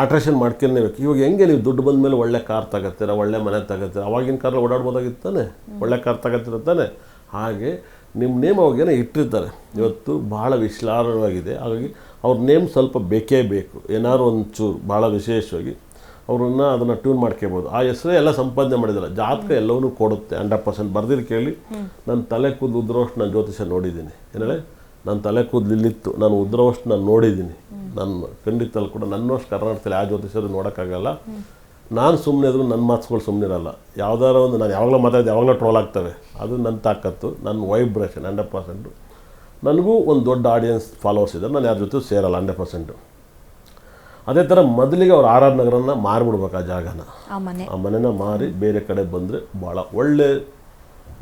ಆಲ್ಟ್ರೇಷನ್ ಮಾಡ್ಕೊಂಡೇಬೇಕು ಇವಾಗ ಹೆಂಗೆ ನೀವು ದುಡ್ಡು ಬಂದ ಮೇಲೆ ಒಳ್ಳೆ ಕಾರ್ ತಗೋತೀರ ಒಳ್ಳೆ ಮನೆ ತಗೋತೀರ ಅವಾಗಿನ ಕಾರಲ್ಲಿ ಓಡಾಡ್ಬೋದಾಗಿತ್ತು ತಾನೆ? ಒಳ್ಳೆ ಕಾರ್ ತಗೋತೀರ ತಾನೆ? ಹಾಗೆ ನಿಮ್ಮ ನೇಮ್ ಅವಾಗೇನೋ ಇಟ್ಟಿರ್ತಾರೆ. ಇವತ್ತು ಭಾಳ ವಿಶ್ಲಾರವಾಗಿದೆ ಹಾಗಾಗಿ ಅವ್ರ ನೇಮ್ ಸ್ವಲ್ಪ ಬೇಕೇ ಬೇಕು. ಏನಾದ್ರು ಒಂಚೂರು ಚೂರು ಭಾಳ ವಿಶೇಷವಾಗಿ. ಅವ್ರನ್ನ ಅದನ್ನು ಟ್ಯೂನ್ ಮಾಡ್ಕೋಬೋದು. ಆ ಹೆಸರೇ ಎಲ್ಲ ಸಂಪಾದನೆ ಮಾಡಿದಿಲ್ಲ ಜಾತಕ ಎಲ್ಲವನ್ನೂ ಕೊಡುತ್ತೆ. ಹಂಡ್ರೆಡ್ ಪರ್ಸೆಂಟ್ ಬರ್ದಿಲ್ಲ ಕೇಳಿ ನನ್ನ ತಲೆ ಕೂದಲು ಉದ್ರೋಷ್ಟು ನಾನು ಜ್ಯೋತಿಷ ನೋಡಿದ್ದೀನಿ. ಏನೇಳೆ ನನ್ನ ತಲೆ ಕೂದಲು ಇಲ್ಲಿತ್ತು. ನಾನು ಉದ್ರೋಷ್ಟು ನಾನು ನೋಡಿದ್ದೀನಿ. ನನ್ನ ಖಂಡಿತಲ್ಲಿ ಕೂಡ ನನ್ನಷ್ಟು ಕರ್ನಾಟಕದಲ್ಲಿ ಆ ಜ್ಯೋತಿಷರು ನೋಡೋಕ್ಕಾಗಲ್ಲ. ನಾನು ಸುಮ್ಮನೆ ಇದ್ರು ನನ್ನ ಮಾತುಗಳು ಸುಮ್ಮನೆ ಇರಲ್ಲ ಯಾವ್ದಾರ ಒಂದು ನಾನು ಯಾವಾಗಲೂ ಮಾತಾಡಿದ, ಯಾವಾಗಲೂ ಟ್ರೋಲ್ ಆಗ್ತವೆ. ಅದು ನನ್ನ ತಾಕತ್ತು ನನ್ನ ವೈಬ್ರೇಷನ್ ಹಂಡ್ರೆಡ್ ಪರ್ಸೆಂಟು ನನಗೂ ಒಂದು ದೊಡ್ಡ ಆಡಿಯನ್ಸ್ ಫಾಲೋವರ್ಸ್ ಇದ್ದಾರೆ ನಾನು ಯಾರ ಜೊತೆ ಸೇರಲ್ಲ ಹಂಡ್ರೆಡ್ ಪರ್ಸೆಂಟು ಅದೇ ಥರ ಮೊದಲಿಗೆ ಅವ್ರು ಆರ್ ಆರ್ ನಗರನ ಮಾರ್ಬಿಡ್ಬೇಕು ಆ ಜಾಗನ. ಆ ಮನೆ. ಆ ಮನೆನ ಮಾರಿ ಬೇರೆ ಕಡೆ ಬಂದರೆ ಭಾಳ ಒಳ್ಳೆ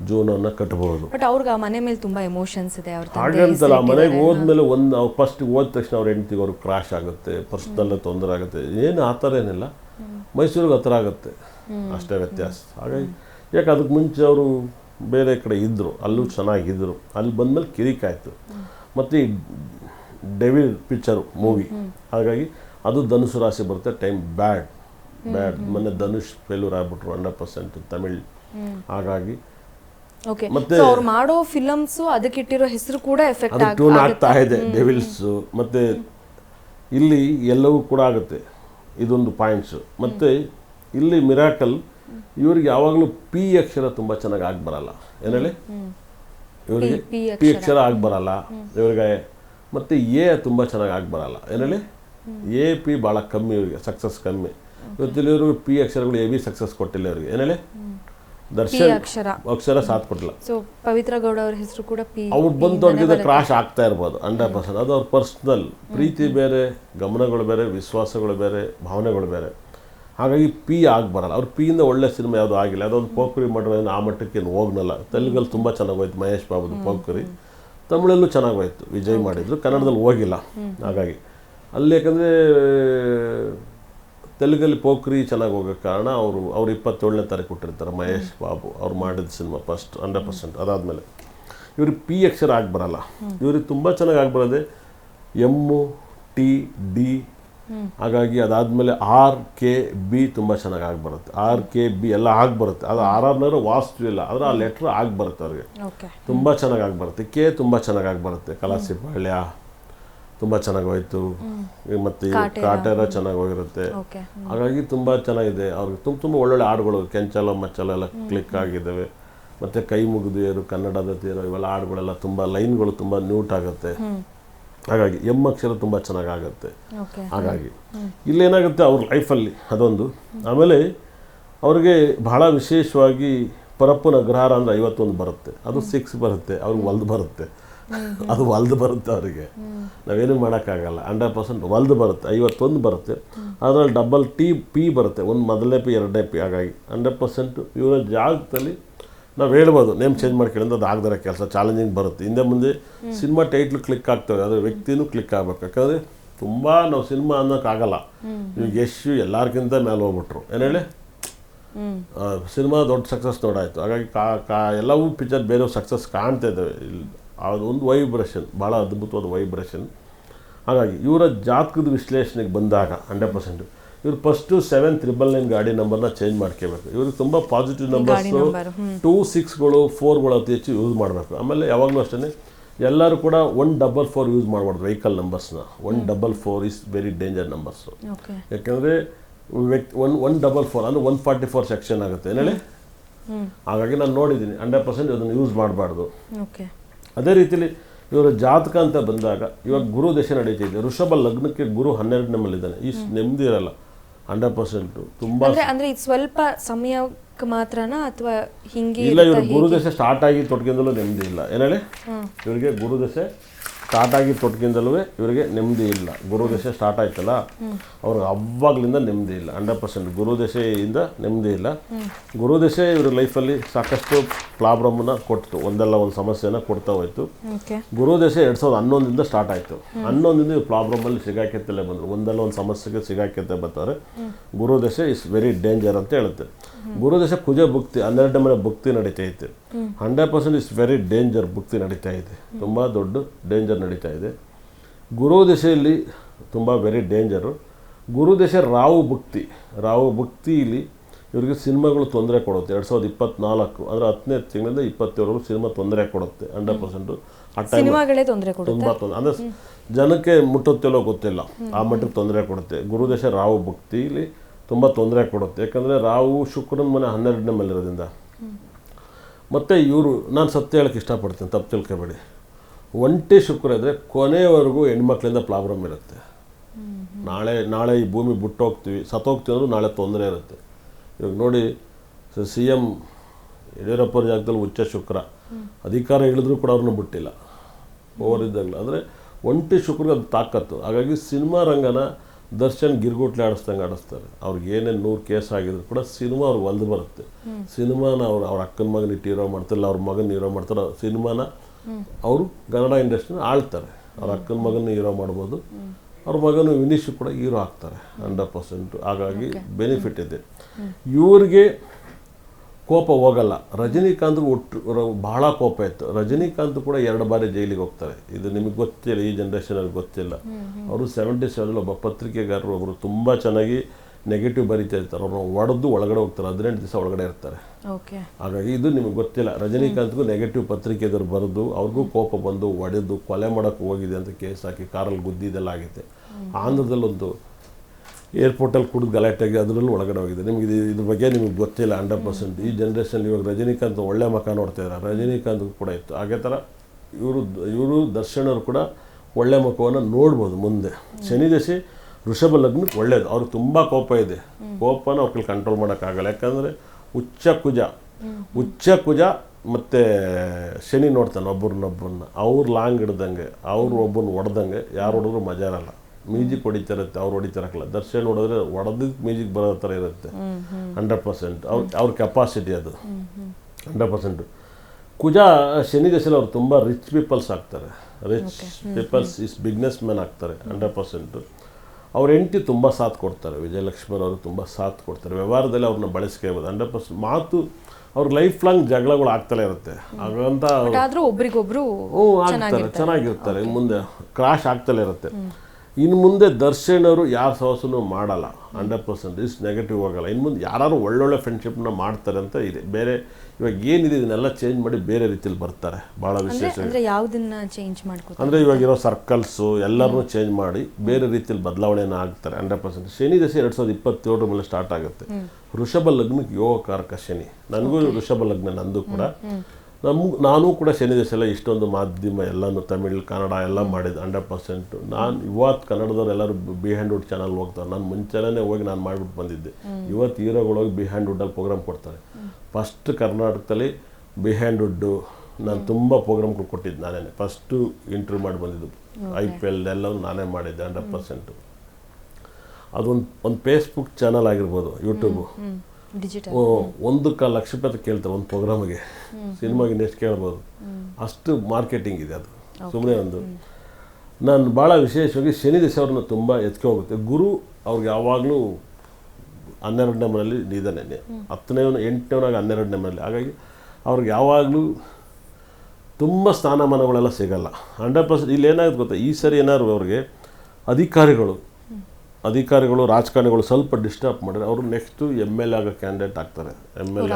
ಜೀವನವನ್ನು ಕಟ್ಟಬಹುದು ಬಟ್ ಅವ್ರಿಗೆ ಆ ಮನೆ ಮೇಲೆ ತುಂಬಾ ಎಮೋಷನ್ಸ್ ಇದೆ ಅವ್ರ ಹಾಗಂತಲ್ಲ ಆ ಮನೆಗೆ ಹೋದ್ಮೇಲೆ ಒಂದು ಅವ್ರು ಫಸ್ಟ್ ಹೋದ ತಕ್ಷಣ ಅವ್ರ ಹೆಂಡ್ತಿಗೆ ಅವ್ರಿಗೆ ಕ್ರಾಶ್ ಆಗುತ್ತೆ ಪರ್ಸ್ನಲ್ ತೊಂದರೆ ಆಗುತ್ತೆ. ಏನು ಆ ಥರ ಏನಿಲ್ಲ. ಮೈಸೂರಿಗೆ ಹತ್ರ ಆಗುತ್ತೆ. ಅಷ್ಟೇ ವ್ಯತ್ಯಾಸ. ಹಾಗಾಗಿ ಯಾಕೆ ಅದಕ್ಕೆ ಮುಂಚೆ ಅವರು ಬೇರೆ ಕಡೆ ಇದ್ದರು ಅಲ್ಲೂ ಚೆನ್ನಾಗಿದ್ದರು ಅಲ್ಲಿ ಬಂದಮೇಲೆ ಕಿರಿಕಾಯ್ತು. ಮತ್ತು ಈ ಡೆವಿಲ್ ಪಿಕ್ಚರು ಮೂವಿ ಹಾಗಾಗಿ ಅದು ಧನುಸು ರಾಶಿ ಬರುತ್ತೆ ಟೈಮ್ ಬ್ಯಾಡ್ ಬ್ಯಾಡ್ ಮೊನ್ನೆ ಧನುಷ್ ಫೇಲ್ಯೂರ್ ಆಗ್ಬಿಟ್ರು ಹಂಡ್ರೆಡ್ ಪರ್ಸೆಂಟ್ ತಮಿಳ್. ಹಾಗಾಗಿ ಓಕೆ ಮತ್ತೆ- ಅವ್ರು ಮಾಡೋ ಫಿಲಮ್ಸ್ ಅದಕ್ಕಿಟ್ಟಿರೋ ಹೆಸರು ಕೂಡ ಎಫೆಕ್ಟ್ ಅದು ಟ್ಯೂನ್ ಆಗ್ತಾ ಇದೆ ಡೆವಿಲ್ಸ್ ಮತ್ತೆ ಇಲ್ಲಿ ಎಲ್ಲವೂ ಕೂಡ ಆಗುತ್ತೆ ಇದೊಂದು ಪಾಯಿಂಟ್ಸ್ ಮತ್ತೆ ಇಲ್ಲಿ ಮಿರಾಕಲ್ ಇವ್ರಿಗೆ ಯಾವಾಗಲೂ ಪಿ ಅಕ್ಷರ ತುಂಬ ಚೆನ್ನಾಗಿ ಆಗಿ ಬರಲ್ಲ. ಏನೇಳಿ ಹೇಳಿ ಇವರಿಗೆ ಪಿ ಅಕ್ಷರ ಆಗಿ ಬರಲ್ಲ. ಇವರಿಗೆ ಮತ್ತೆ ಎ ತುಂಬ ಚೆನ್ನಾಗಿ ಆಗಿ ಬರಲ್ಲ. ಏನೇಳಿ ಹೇಳಿ ಎ ಪಿ ಭಾಳ ಕಮ್ಮಿ ಇವರಿಗೆ ಸಕ್ಸಸ್ ಕಮ್ಮಿ. ಇವತ್ತಿಲ್ಲ ಇವ್ರಿಗೆ ಪಿ ಅಕ್ಷರಗಳು ಎ ಬಿ ಸಕ್ಸಸ್ ಕೊಟ್ಟಿಲ್ಲ ಇವ್ರಿಗೆ ಏನೇಳಿ ದರ್ಶನ್ ಅಕ್ಷರ. ಅಕ್ಷರ ಸಾಥ್ ಕೊಟ್ಟಿಲ್ಲ. ಸೊ ಪವಿತ್ರ ಗೌಡ ಅವ್ರ ಹೆಸರು ಕೂಡ ಪಿ ಅವ್ರು ಬಂದು ತೊಡಗಿದ ಕ್ರಾಶ್ ಆಗ್ತಾ ಇರ್ಬೋದು ಹಂಡ್ರೆಡ್ ಪರ್ಸೆಂಟ್ ಅದು ಅವ್ರ ಪರ್ಸ್ನಲ್ ಪ್ರೀತಿ ಬೇರೆ ಗಮನಗಳು ಬೇರೆ ವಿಶ್ವಾಸಗಳು ಬೇರೆ ಭಾವನೆಗಳು ಬೇರೆ. ಹಾಗಾಗಿ ಪಿ ಆಗಿ ಬರಲ್ಲ. ಅವ್ರ ಪಿಯಿಂದ ಒಳ್ಳೆ ಸಿನಿಮಾ ಯಾವುದು ಆಗಿಲ್ಲ. ಅದೊಂದು ಪೋಕ್ರಿ ಮಾಡಿದ್ರೆ ಆ ಮಟ್ಟಕ್ಕೆ ಏನು ಹೋಗ್ನಲ್ಲ. ತೆಲುಗಲ್ಲಿ ತುಂಬ ಚೆನ್ನಾಗಿ ಹೋಯ್ತು ಮಹೇಶ್ ಬಾಬುದು ಪೋಕ್ರಿ ತಮಿಳಲ್ಲೂ ಚೆನ್ನಾಗಿ ಹೋಯ್ತು ವಿಜಯ್ ಮಾಡಿದ್ರು. ಕನ್ನಡದಲ್ಲಿ ಹೋಗಿಲ್ಲ. ಹಾಗಾಗಿ. ಅಲ್ಲಿ ಯಾಕಂದರೆ ತೆಲುಗಲ್ಲಿ ಪೋಖ್ರಿ ಚೆನ್ನಾಗಿ ಹೋಗೋಕ್ಕೆ ಕಾರಣ ಅವರು ಅವ್ರು ಇಪ್ಪತ್ತೇಳನೇ ತಾರೀಕು ಕೊಟ್ಟಿರ್ತಾರೆ ಮಹೇಶ್ ಬಾಬು. ಅವ್ರು ಮಾಡಿದ ಸಿನಿಮಾ ಫಸ್ಟ್ ಹಂಡ್ರೆಡ್ ಪರ್ಸೆಂಟ್ ಅದಾದಮೇಲೆ ಇವ್ರಿಗೆ ಪಿ ಅಕ್ಷರ ಆಗಿ ಬರಲ್ಲ. ಇವ್ರಿಗೆ ತುಂಬ ಚೆನ್ನಾಗಿ ಆಗಿ ಬರೋದೆ ಎಮ್ಮು ಟಿ ಡಿ ಹಾಗಾಗಿ ಅದಾದಮೇಲೆ ಆರ್ ಕೆ ಬಿ ತುಂಬ ಚೆನ್ನಾಗಿ ಆಗಿ ಬರುತ್ತೆ. ಆರ್ ಕೆ ಬಿ ಎಲ್ಲ ಆಗಿ ಬರುತ್ತೆ. ಅದು ಆರ್ ಆರ್ನವರು ವಾಸ್ತು ಇಲ್ಲ ಆದರೆ ಆ ಲೆಟ್ರ್ ಆಗಿ ಬರುತ್ತೆ ಅವ್ರಿಗೆ. ತುಂಬ ಚೆನ್ನಾಗಿ ಆಗಿ ಬರುತ್ತೆ. ಕೆ ತುಂಬ ಚೆನ್ನಾಗಿ ಆಗಿ ಬರುತ್ತೆ. ತುಂಬ ಚೆನ್ನಾಗಿ ಹೋಯ್ತು ಮತ್ತು ಕಾಟೆರ. ಚೆನ್ನಾಗಿ ಹೋಗಿರುತ್ತೆ ಹಾಗಾಗಿ ತುಂಬ ಚೆನ್ನಾಗಿದೆ. ಅವ್ರಿಗೆ ತುಂಬ ತುಂಬ ಒಳ್ಳೊಳ್ಳೆ ಹಾಡುಗಳು ಕೆಂಚಲ ಮಚ್ಚಲ ಎಲ್ಲ ಕ್ಲಿಕ್ ಆಗಿದ್ದಾವೆ. ಮತ್ತು ಕೈ ಮುಗಿದು ಏರು ಕನ್ನಡದ ತೀರ ಇವೆಲ್ಲ ಹಾಡುಗಳೆಲ್ಲ ತುಂಬ ಲೈನ್ಗಳು ತುಂಬ ನ್ಯೂಟ್ ಆಗುತ್ತೆ. ಹಾಗಾಗಿ ಎಂ ಅಕ್ಷರ ತುಂಬ ಚೆನ್ನಾಗಿ ಆಗುತ್ತೆ ಹಾಗಾಗಿ ಇಲ್ಲೇನಾಗುತ್ತೆ ಅವ್ರ ಲೈಫಲ್ಲಿ ಅದೊಂದು. ಆಮೇಲೆ ಅವ್ರಿಗೆ ಬಹಳ ವಿಶೇಷವಾಗಿ ಪರಪ್ಪನ ಅಗ್ರಹಾರ ಅಂದರೆ ಐವತ್ತೊಂದು ಬರುತ್ತೆ. ಅದು ಸಿಕ್ಸ್ ಬರುತ್ತೆ. ಅವ್ರಿಗೆ ಒಲ್ದು ಬರುತ್ತೆ. ಅದು ಒಲ್ದು ಬರುತ್ತೆ ಅವರಿಗೆ. ನಾವೇನು ಮಾಡೋಕ್ಕಾಗಲ್ಲ. ಹಂಡ್ರೆಡ್ ಪರ್ಸೆಂಟ್ ಒಲ್ದು ಬರುತ್ತೆ. ಐವತ್ತೊಂದು ಬರುತ್ತೆ. ಅದರಲ್ಲಿ ಡಬಲ್ ಟಿ ಪಿ ಬರುತ್ತೆ. ಒಂದು ಮೊದಲನೇ ಪಿ ಎರಡನೇ ಪಿ ಹಾಗಾಗಿ ಹಂಡ್ರೆಡ್ ಪರ್ಸೆಂಟು ಇವರ ಜಾಗದಲ್ಲಿ ನಾವು ಹೇಳ್ಬೋದು. ನೇಮ್ ಚೇಂಜ್ ಮಾಡ್ಕೊಳ್ಳೋದು ಅದು ಆಗದಿರೋ ಕೆಲಸ. ಚಾಲೆಂಜಿಂಗ್ ಬರುತ್ತೆ. ಹಿಂದೆ ಮುಂದೆ ಸಿನಿಮಾ ಟೈಟ್ಲು ಕ್ಲಿಕ್ ಆಗ್ತವೆ. ಅದು ವ್ಯಕ್ತಿನೂ ಕ್ಲಿಕ್ ಆಗಬೇಕು. ಯಾಕಂದರೆ ತುಂಬ ನಾವು ಸಿನಿಮಾ ಅನ್ನೋಕ್ಕಾಗಲ್ಲ ನೀವು ಯಶು ಎಲ್ಲರಿಗಿಂತ ಮೇಲೆ ಹೋಗ್ಬಿಟ್ರು. ಏನು ಹೇಳಿ? ಸಿನಿಮಾ ದೊಡ್ಡ ಸಕ್ಸಸ್ ನೋಡಾಯಿತು. ಹಾಗಾಗಿ ಕಾ ಕಾ ಎಲ್ಲವೂ ಪಿಕ್ಚರ್ ಬೇರೆ ಸಕ್ಸಸ್ ಕಾಣ್ತಾ ಇದ್ದಾವೆ ಇಲ್ಲಿ ಅದೊಂದು ವೈಬ್ರೇಷನ್ ಭಾಳ ಅದ್ಭುತವಾದ ವೈಬ್ರೇಷನ್ ಹಾಗಾಗಿ ಇವರ ಜಾತಕದ ವಿಶ್ಲೇಷಣೆಗೆ ಬಂದಾಗ ಹಂಡ್ರೆಡ್ ಪರ್ಸೆಂಟ್. ಇವರು ಫಸ್ಟು ಸೆವೆನ್ ತ್ರಿಬಲ್ ನೈನ್ ಗಾಡಿ ನಂಬರ್ನ ಚೇಂಜ್ ಮಾಡ್ಕೋಬೇಕು. ಇವ್ರಿಗೆ ತುಂಬ ಪಾಸಿಟಿವ್ ನಂಬರ್ಸ್ ಟೂ ಸಿಕ್ಸ್ಗಳು ಫೋರ್ಗಳು ಅತಿ ಹೆಚ್ಚು ಯೂಸ್ ಮಾಡಬೇಕು. ಆಮೇಲೆ ಯಾವಾಗಲೂ ಅಷ್ಟೇ ಎಲ್ಲರೂ ಕೂಡ ಒನ್ ಡಬಲ್ ಫೋರ್ ಯೂಸ್ ಮಾಡಬಾರ್ದು vehicle ನಂಬರ್ಸ್ನ one double four is very danger numbers ಯಾಕೆಂದರೆ ವ್ಯಕ್ತಿ ಒನ್ ಒನ್ ಡಬಲ್ ಫೋರ್ ಅಂದರೆ ಒನ್ ಫಾರ್ಟಿ ಫೋರ್ ಸೆಕ್ಷನ್ ಆಗುತ್ತೆ. ಏನೇಳಿ ಹಾಗಾಗಿ ನಾನು ನೋಡಿದ್ದೀನಿ ಹಂಡ್ರೆಡ್ ಪರ್ಸೆಂಟ್ ಅದನ್ನು ಯೂಸ್ ಮಾಡಬಾರ್ದು. ಓಕೆ ಅದೇ ರೀತಿಯಲ್ಲಿ ಇವರ ಜಾತಕ ಅಂತ ಬಂದಾಗ ಇವಾಗ ಗುರು ದಶೆ ನಡೀತಿದೆ ಋಷಭ ಲಗ್ನಕ್ಕೆ ಗುರು ಹನ್ನೆರಡು ನಮ್ಮಲ್ಲಿದ್ದಾನೆ. ಈ ನೆಮ್ಮದಿ ಇರಲ್ಲ. ಹಂಡ್ರೆಡ್ ಪರ್ಸೆಂಟು ತುಂಬ ಅಂದ್ರೆ ಇದು ಸ್ವಲ್ಪ ಸಮಯಕ್ಕೆ ಮಾತ್ರನಾ ಅಥವಾ ಹಿಂಗೆ ಇಲ್ಲ ಇವ್ರ ಗುರುದಶೆ ಗುರು ದಶೆ ಸ್ಟಾರ್ಟ್ ಆಗಿ ತೊಟ್ಕೊಂಡಲ್ಲೂ ನೆಮ್ಮದಿ ಇಲ್ಲ. ಏನೇಳಿ ಇವರಿಗೆ ಗುರು ದಶೆ ಸ್ಟಾರ್ಟ್ ಆಗಿ ತೊಟ್ಟಿಗಿಂದಲೂ ಇವರಿಗೆ ನೆಮ್ಮದಿ ಇಲ್ಲ. ಗುರುದಶೆ ಸ್ಟಾರ್ಟ್ ಆಯ್ತಲ್ಲ? ಅವ್ರಿಗೆ ಅವಾಗ್ಲಿಂದ ನೆಮ್ಮದಿ ಇಲ್ಲ. ಹಂಡ್ರೆಡ್ ಪರ್ಸೆಂಟ್ ಗುರುದಶೆಯಿಂದ ನೆಮ್ಮದಿ ಇಲ್ಲ. ಗುರುದಶೆ ಇವ್ರ ಲೈಫಲ್ಲಿ ಸಾಕಷ್ಟು ಪ್ರಾಬ್ಲಮ್ನ ಕೊಡ್ತು ಒಂದಲ್ಲ ಒಂದು ಸಮಸ್ಯೆನ ಕೊಡ್ತಾ ಹೋಯ್ತು. ಗುರು ಗುರುದಶೆ ಎರಡು ಸಾವಿರದ ಹನ್ನೊಂದರಿಂದ ಸ್ಟಾರ್ಟ್ ಆಯಿತು. ಹನ್ನೊಂದಿಂದ ಇವ್ರು ಪ್ರಾಬ್ಲಮಲ್ಲಿ ಸಿಗಾಕೆತ್ತಲೇ ಬಂದರು. ಒಂದಲ್ಲ ಒಂದು ಸಮಸ್ಯೆಗೆ ಸಿಗಾಕೆತ್ತೆ ಬರ್ತಾರೆ. ಗುರುದಶೆ ಇಸ್ ವೆರಿ ಡೇಂಜರ್ ಅಂತ ಹೇಳುತ್ತೆ. ಗುರುದಶೆ ಕುಜ ಭಕ್ತಿ ಹನ್ನೆರಡು ಮನೆ ಭಕ್ತಿ ನಡೀತಾ ಇದೆ hundred percent is very danger ಭಕ್ತಿ ನಡೀತಾ ಇದೆ. ತುಂಬ ದೊಡ್ಡ ಡೇಂಜರ್ ನಡೀತಾ ಇದೆ. ಗುರುದಶೆಯಲ್ಲಿ ತುಂಬ ವೆರಿ ಡೇಂಜರು. ಗುರುದಶೆ ರಾವು ಭಕ್ತಿ ರಾವು ಭಕ್ತಿಯಲ್ಲಿ ಇವರಿಗೆ ಸಿನಿಮಾಗಳು ತೊಂದರೆ ಕೊಡುತ್ತೆ. ಎರಡು ಸಾವಿರದ ಇಪ್ಪತ್ನಾಲ್ಕು ಅಂದರೆ ಹತ್ತನೇ ತಿಂಗಳಿಂದ ಇಪ್ಪತ್ತೇಳವರೆಗೂ ಸಿನಿಮಾ ತೊಂದರೆ ಕೊಡುತ್ತೆ ಹಂಡ್ರೆಡ್ ಪರ್ಸೆಂಟು. ಆ ಟೈಮ್ ತೊಂದರೆ ತುಂಬ ತೊಂದರೆ ಅಂದರೆ ಜನಕ್ಕೆ ಮುಟ್ಟುತ್ತೆಲ್ಲೋ ಗೊತ್ತಿಲ್ಲ. ಆ ಮಟ್ಟಿಗೆ ತೊಂದರೆ ಕೊಡುತ್ತೆ. ಗುರುದೇಶ ರಾವು ಭಕ್ತಿಲಿ ತುಂಬ ತೊಂದರೆ ಕೊಡುತ್ತೆ. ಯಾಕಂದರೆ ರಾವು ಶುಕ್ರನ ಮನೆ ಹನ್ನೆರಡನೇ ಮೇಲಿರೋದ್ರಿಂದ ಮತ್ತು ಇವರು, ನಾನು ಸತ್ಯ ಹೇಳಕ್ಕೆ ಇಷ್ಟಪಡ್ತೀನಿ, ತಪ್ಪು ತಿಳ್ಕೊಬೇಡಿ. ಒಂಟಿ ಶುಕ್ರ ಇದ್ದರೆ ಕೊನೆಯವರೆಗೂ ಹೆಣ್ಮಕ್ಳಿಂದ ಪ್ರಾಬ್ಲಮ್ ಇರುತ್ತೆ. ನಾಳೆ ನಾಳೆ ಈ ಭೂಮಿ ಬಿಟ್ಟೋಗ್ತೀವಿ, ಸತ್ತೋಗ್ತೀವಿ ಅಂದರೂ ನಾಳೆ ತೊಂದರೆ ಇರುತ್ತೆ. ಇವಾಗ ನೋಡಿ, ಸಿ ಎಂ ಯಡಿಯೂರಪ್ಪರ ಜಾಗದಲ್ಲಿ ಉಚ್ಚ ಶುಕ್ರ. ಅಧಿಕಾರ ಇಳಿದ್ರೂ ಕೂಡ ಅವ್ರನ್ನ ಬಿಟ್ಟಿಲ್ಲ. ಓವರ್ ಇದ್ದಾಗಲ್ಲ ಅಂದರೆ ಒಂಟಿ ಶುಕ್ರಿಗೆ ಅದು ತಾಕತ್ತು. ಹಾಗಾಗಿ ಸಿನಿಮಾ ರಂಗನ ದರ್ಶನ್ ಗಿರ್ಗುಟ್ಲೆ ಆಡಿಸ್ದಂಗೆ ಆಡಿಸ್ತಾರೆ. ಅವ್ರಿಗೆ ಏನೇನು ನೂರು ಕೇಸ್ ಆಗಿದ್ರು ಕೂಡ ಸಿನಿಮಾ ಅವ್ರು ಒಲ್ದು ಬರುತ್ತೆ ಸಿನಿಮಾನ ಅವ್ರು ಅವ್ರ ಅಕ್ಕನ ಮಗನ ಇಟ್ಟು ಹೀರೋ ಮಾಡ್ತಾರಲ್ಲ ಅವ್ರ ಮಗನ ಹೀರೋ ಮಾಡ್ತಾರೆ ಸಿನಿಮಾನ ಅವರು ಕನ್ನಡ ಇಂಡಸ್ಟ್ರಿನ ಆಳ್ತಾರೆ. ಅವ್ರ ಅಕ್ಕನ ಮಗನ ಹೀರೋ ಮಾಡ್ಬೋದು. ಅವ್ರ ಮಗನ ವಿನೀಶ್ ಕೂಡ ಹೀರೋ ಆಗ್ತಾರೆ ಹಂಡ್ರೆಡ್ ಪರ್ಸೆಂಟ್. ಹಾಗಾಗಿ ಬೆನಿಫಿಟ್ ಇದೆ. ಇವ್ರಿಗೆ ಕೋಪ ಹೋಗಲ್ಲ. ರಜನಿಕಾಂತ್ಗೂ ಒಟ್ಟು ಬಹಳ ಕೋಪ ಇತ್ತು. ರಜನಿಕಾಂತ್ ಕೂಡ ಎರಡು ಬಾರಿ ಜೈಲಿಗೆ ಹೋಗ್ತಾರೆ. ಇದು ನಿಮಗೆ ಗೊತ್ತಿಲ್ಲ ಈ ಜನ್ರೇಷನಲ್ಲಿ ಗೊತ್ತಿಲ್ಲ. ಅವರು ಸೆವೆಂಟಿ ಸೆವೆನ್ ಒಬ್ಬ ಪತ್ರಿಕೆಗಾರರು ಒಬ್ಬರು ತುಂಬ ಚೆನ್ನಾಗಿ ನೆಗೆಟಿವ್ ಬರೀತಾ ಇರ್ತಾರೆ. ಅವರು ಒಡೆದು ಒಳಗಡೆ ಹೋಗ್ತಾರೆ. ಹದಿನೆಂಟು ದಿವಸ ಒಳಗಡೆ ಇರ್ತಾರೆ. ಓಕೆ. ಹಾಗಾಗಿ ಇದು ನಿಮಗೆ ಗೊತ್ತಿಲ್ಲ. ರಜನಿಕಾಂತ್ಗೂ ನೆಗೆಟಿವ್ ಪತ್ರಿಕೆದವರು ಬರೆದು ಅವ್ರಿಗೂ ಕೋಪ ಬಂದು ಒಡೆದು ಕೊಲೆ ಮಾಡೋಕ್ಕೆ ಹೋಗಿದೆ ಅಂತ ಕೇಸ್ ಹಾಕಿ ಕಾರಲ್ಲಿ ಗುದ್ದಿದೆಲ್ಲ ಆಗೈತೆ ಆಂಧ್ರದಲ್ಲೊಂದು ಏರ್ಪೋರ್ಟಲ್ಲಿ ಕುಡಿದು ಗಲಾಟೆಗೆ ಅದರಲ್ಲೂ ಒಳಗಡೆ ಹೋಗಿದೆ ನಿಮಗೆ ಇದು ಇದ್ರ ಬಗ್ಗೆ ನಿಮಗೆ ಗೊತ್ತಿಲ್ಲ ಹಂಡ್ರೆಡ್ ಪರ್ಸೆಂಟ್ ಈ ಜನ್ರೇಷನ್ ಇವಾಗ ರಜನಿಕಾಂತ್ ಒಳ್ಳೆ ನೋಡ್ತಾ ಇದ್ದಾರೆ. ರಜನಿಕಾಂತ್ ಕೂಡ ಇತ್ತು. ಹಾಗೆ ಥರ ಇವರು ಇವರು ದರ್ಶನರು ಕೂಡ ಒಳ್ಳೆ ಮುಖವನ್ನು ನೋಡ್ಬೋದು ಮುಂದೆ. ಶನಿ ದಶೆ ವೃಷಭ ಲಗ್ನಕ್ಕೆ ಒಳ್ಳೇದು. ಅವ್ರಿಗೆ ತುಂಬ ಕೋಪ ಇದೆ. ಕೋಪನ ಅವ್ರ ಕೈಲಿ ಕಂಟ್ರೋಲ್ ಮಾಡೋಕ್ಕಾಗಲ್ಲ. ಯಾಕಂದರೆ ಉಚ್ಚ ಕುಜ. ಉಚ್ಚ ಕುಜ ಮತ್ತು ಶನಿ ನೋಡ್ತಾನೆ ಒಬ್ಬರನ್ನೊಬ್ಬರನ್ನ ಅವ್ರು ಲಾಂಗ್ ಹಿಡ್ದಂಗೆ, ಅವ್ರು ಒಬ್ಬನ ಹೊಡೆದಂಗೆ ಯಾರು ಹೊಡೆದ್ರು ಮಜಾ ಇರಲ್ಲ ಮ್ಯೂಸಿಕ್ ಹೊಡಿತಿರತ್ತೆ ಅವ್ರು ಹೊಡಿತಿರಕ್ಕಲ್ಲ ದರ್ಶನ್ ನೋಡಿದ್ರೆ ಹೊಡೆದು ಮ್ಯೂಸಿಕ್ ಬರೋ ಥರ ಇರುತ್ತೆ. Hundred percent. ಅವ್ರ ಅವ್ರ ಕೆಪಾಸಿಟಿ ಅದು. Hundred percent. ಕುಜಾ ಶನಿ ದಶೆಯಲ್ಲಿ ಅವ್ರು ತುಂಬ ರಿಚ್ ಪೀಪಲ್ಸ್ ಆಗ್ತಾರೆ. Rich peoples is business man ಆಗ್ತಾರೆ ಹಂಡ್ರೆಡ್ ಪರ್ಸೆಂಟು. ಅವ್ರ ಹೆಂಡತಿ ತುಂಬ ಸಾಥ್ ಕೊಡ್ತಾರೆ. ವಿಜಯಲಕ್ಷ್ಮಿ ಅವರು ತುಂಬ ಸಾಥ್ ಕೊಡ್ತಾರೆ. ವ್ಯವಹಾರದಲ್ಲಿ ಅವ್ರನ್ನ ಬಳಸ್ಕೋಬೋದು ಹಂಡ್ರೆಡ್ ಪರ್ಸೆಂಟ್ ಮಾತು ಅವ್ರ ಲೈಫ್ ಲಾಂಗ್ ಜಗಳಗಳು ಆಗ್ತಲೇ ಇರುತ್ತೆ. ಹಾಗಂತ ಒಬ್ರಿಗೊಬ್ರು ಹ್ಞೂ ಆಗ್ತಾರೆ. ಚೆನ್ನಾಗಿರ್ತಾರೆ. ಮುಂದೆ ಕ್ರಾಶ್ ಆಗ್ತಲೇ ಇರುತ್ತೆ. ಇನ್ನು ಮುಂದೆ ದರ್ಶನರು ಯಾರ ಸಹಸನೂ ಮಾಡಲ್ಲ ಹಂಡ್ರೆಡ್ ಪರ್ಸೆಂಟ್ ಇಸ್ ನೆಗೆಟಿವ್ ಆಗಲ್ಲ. ಇನ್ನು ಮುಂದೆ ಯಾರು ಒಳ್ಳೊಳ್ಳೆ ಫ್ರೆಂಡ್ಶಿಪ್ನ ಮಾಡ್ತಾರೆ ಅಂತ ಇದೆ. ಬೇರೆ ಇವಾಗ ಏನಿದೆ ಇದನ್ನೆಲ್ಲ ಚೇಂಜ್ ಮಾಡಿ ಬೇರೆ ರೀತಿಯಲ್ಲಿ ಬರ್ತಾರೆ. ಭಾಳ ವಿಶೇಷ ಚೇಂಜ್ ಅಂದರೆ ಇವಾಗಿರೋ ಸರ್ಕಲ್ಸು ಎಲ್ಲರನ್ನೂ ಚೇಂಜ್ ಮಾಡಿ ಬೇರೆ ರೀತಿಯಲ್ಲಿ ಬದಲಾವಣೆಯನ್ನು ಆಗ್ತಾರೆ ಹಂಡ್ರೆಡ್ ಪರ್ಸೆಂಟ್ ಶನಿ ದಶೆ ಎರಡು ಸಾವಿರದ ಇಪ್ಪತ್ತೇಳರ ಮೇಲೆ ಸ್ಟಾರ್ಟ್ ಆಗುತ್ತೆ. ಋಷಭ ಲಗ್ನಕ್ಕೆ ಯೋಗ ಕಾರಕ ಶನಿ. ನನಗೂ ಋಷಭ ಲಗ್ನ ನಂದು ಕೂಡ. ನಮ್ಗೆ ನಾನು ಕೂಡ ಶನಿದೇಶ ಎಲ್ಲ ಇಷ್ಟೊಂದು ಮಾಧ್ಯಮ ಎಲ್ಲನೂ ತಮಿಳ್ ಕನ್ನಡ ಎಲ್ಲ ಮಾಡಿದ್ದು ಹಂಡ್ರೆಡ್ ಪರ್ಸೆಂಟು ನಾನು ಇವತ್ತು ಕನ್ನಡದವ್ರು ಎಲ್ಲರೂ ಬಿಹ್ಯಾಂಡ್ ವುಡ್ ಚಾನಲ್ ಹೋಗ್ತಾರೆ. ನಾನು ಮುಂಚೆನೇ ಹೋಗಿ ನಾನು ಮಾಡಿಬಿಟ್ಟು ಬಂದಿದ್ದೆ. ಇವತ್ತು ಹೀರೋಗಳು ಹೋಗಿ ಬಿಹ್ಯಾಂಡ್ ವುಡ್ಡಲ್ಲಿ ಪ್ರೋಗ್ರಾಮ್ ಕೊಡ್ತಾರೆ. ಫಸ್ಟ್ ಕರ್ನಾಟಕದಲ್ಲಿ ಬಿಹ್ಯಾಂಡ್ ವುಡ್ಡು ನಾನು ತುಂಬ ಪ್ರೋಗ್ರಾಮ್ಗಳು ಕೊಟ್ಟಿದ್ದು ನಾನೇ ಫಸ್ಟು ಇಂಟರ್ವ್ಯೂ ಮಾಡಿ ಬಂದಿದ್ದು. ಐ ಪಿ ಎಲ್ ಎಲ್ಲವೂ ನಾನೇ ಮಾಡಿದ್ದೆ ಹಂಡ್ರೆಡ್ ಪರ್ಸೆಂಟು ಅದೊಂದು ಒಂದು ಫೇಸ್ಬುಕ್ ಚಾನಲ್ ಆಗಿರ್ಬೋದು ಯೂಟ್ಯೂಬು ಡಿಜಿಟಲ್ ಒಂದು ಕಾಲ ಲಕ್ಷ ರೂಪಾಯಿ ಕೇಳ್ತಾರೆ ಒಂದು ಪ್ರೋಗ್ರಾಮಿಗೆ. ಸಿನಿಮಾಗೆ ನೆಕ್ಸ್ಟ್ ಕೇಳ್ಬೋದು. ಅಷ್ಟು ಮಾರ್ಕೆಟಿಂಗ್ ಇದೆ ಅದು. ಸುಮ್ಮನೆ ಒಂದು. ನಾನು ಭಾಳ ವಿಶೇಷವಾಗಿ ಶನಿ ದಿವಸ ಅವ್ರನ್ನ ತುಂಬ ಎತ್ಕೊ ಹೋಗುತ್ತೆ. ಗುರು ಅವ್ರಿಗೆ ಯಾವಾಗಲೂ ಹನ್ನೆರಡನೇ ಮನೆಯಲ್ಲಿ ನಿಧಾನೆ. ಹತ್ತನೇ ಎಂಟನೇವನಾಗ ಹನ್ನೆರಡನೇ ಮನೆಯಲ್ಲಿ. ಹಾಗಾಗಿ ಅವ್ರಿಗೆ ಯಾವಾಗಲೂ ತುಂಬ ಸ್ಥಾನಮಾನಗಳೆಲ್ಲ ಸಿಗಲ್ಲ. ಹಂಡ್ರೆಡ್ ಪರ್ಸೆಂಟ್ ಇಲ್ಲಿ ಏನಾಗುತ್ತೆ ಗೊತ್ತಾ? ಈ ಸರಿ ಏನಾದ್ರು ಅವ್ರಿಗೆ ಅಧಿಕಾರಿಗಳು ಅಧಿಕಾರಿಗಳು ರಾಜಕಾರಣಿಗಳು ಸ್ವಲ್ಪ ಡಿಸ್ಟರ್ಬ್ ಮಾಡಿದ್ರೆ ಅವರು ನೆಕ್ಸ್ಟು ಎಂ ಎಲ್ ಆಗ ಕ್ಯಾಂಡಿಡೇಟ್ ಆಗ್ತಾರೆ. ಎಂ ಎಲ್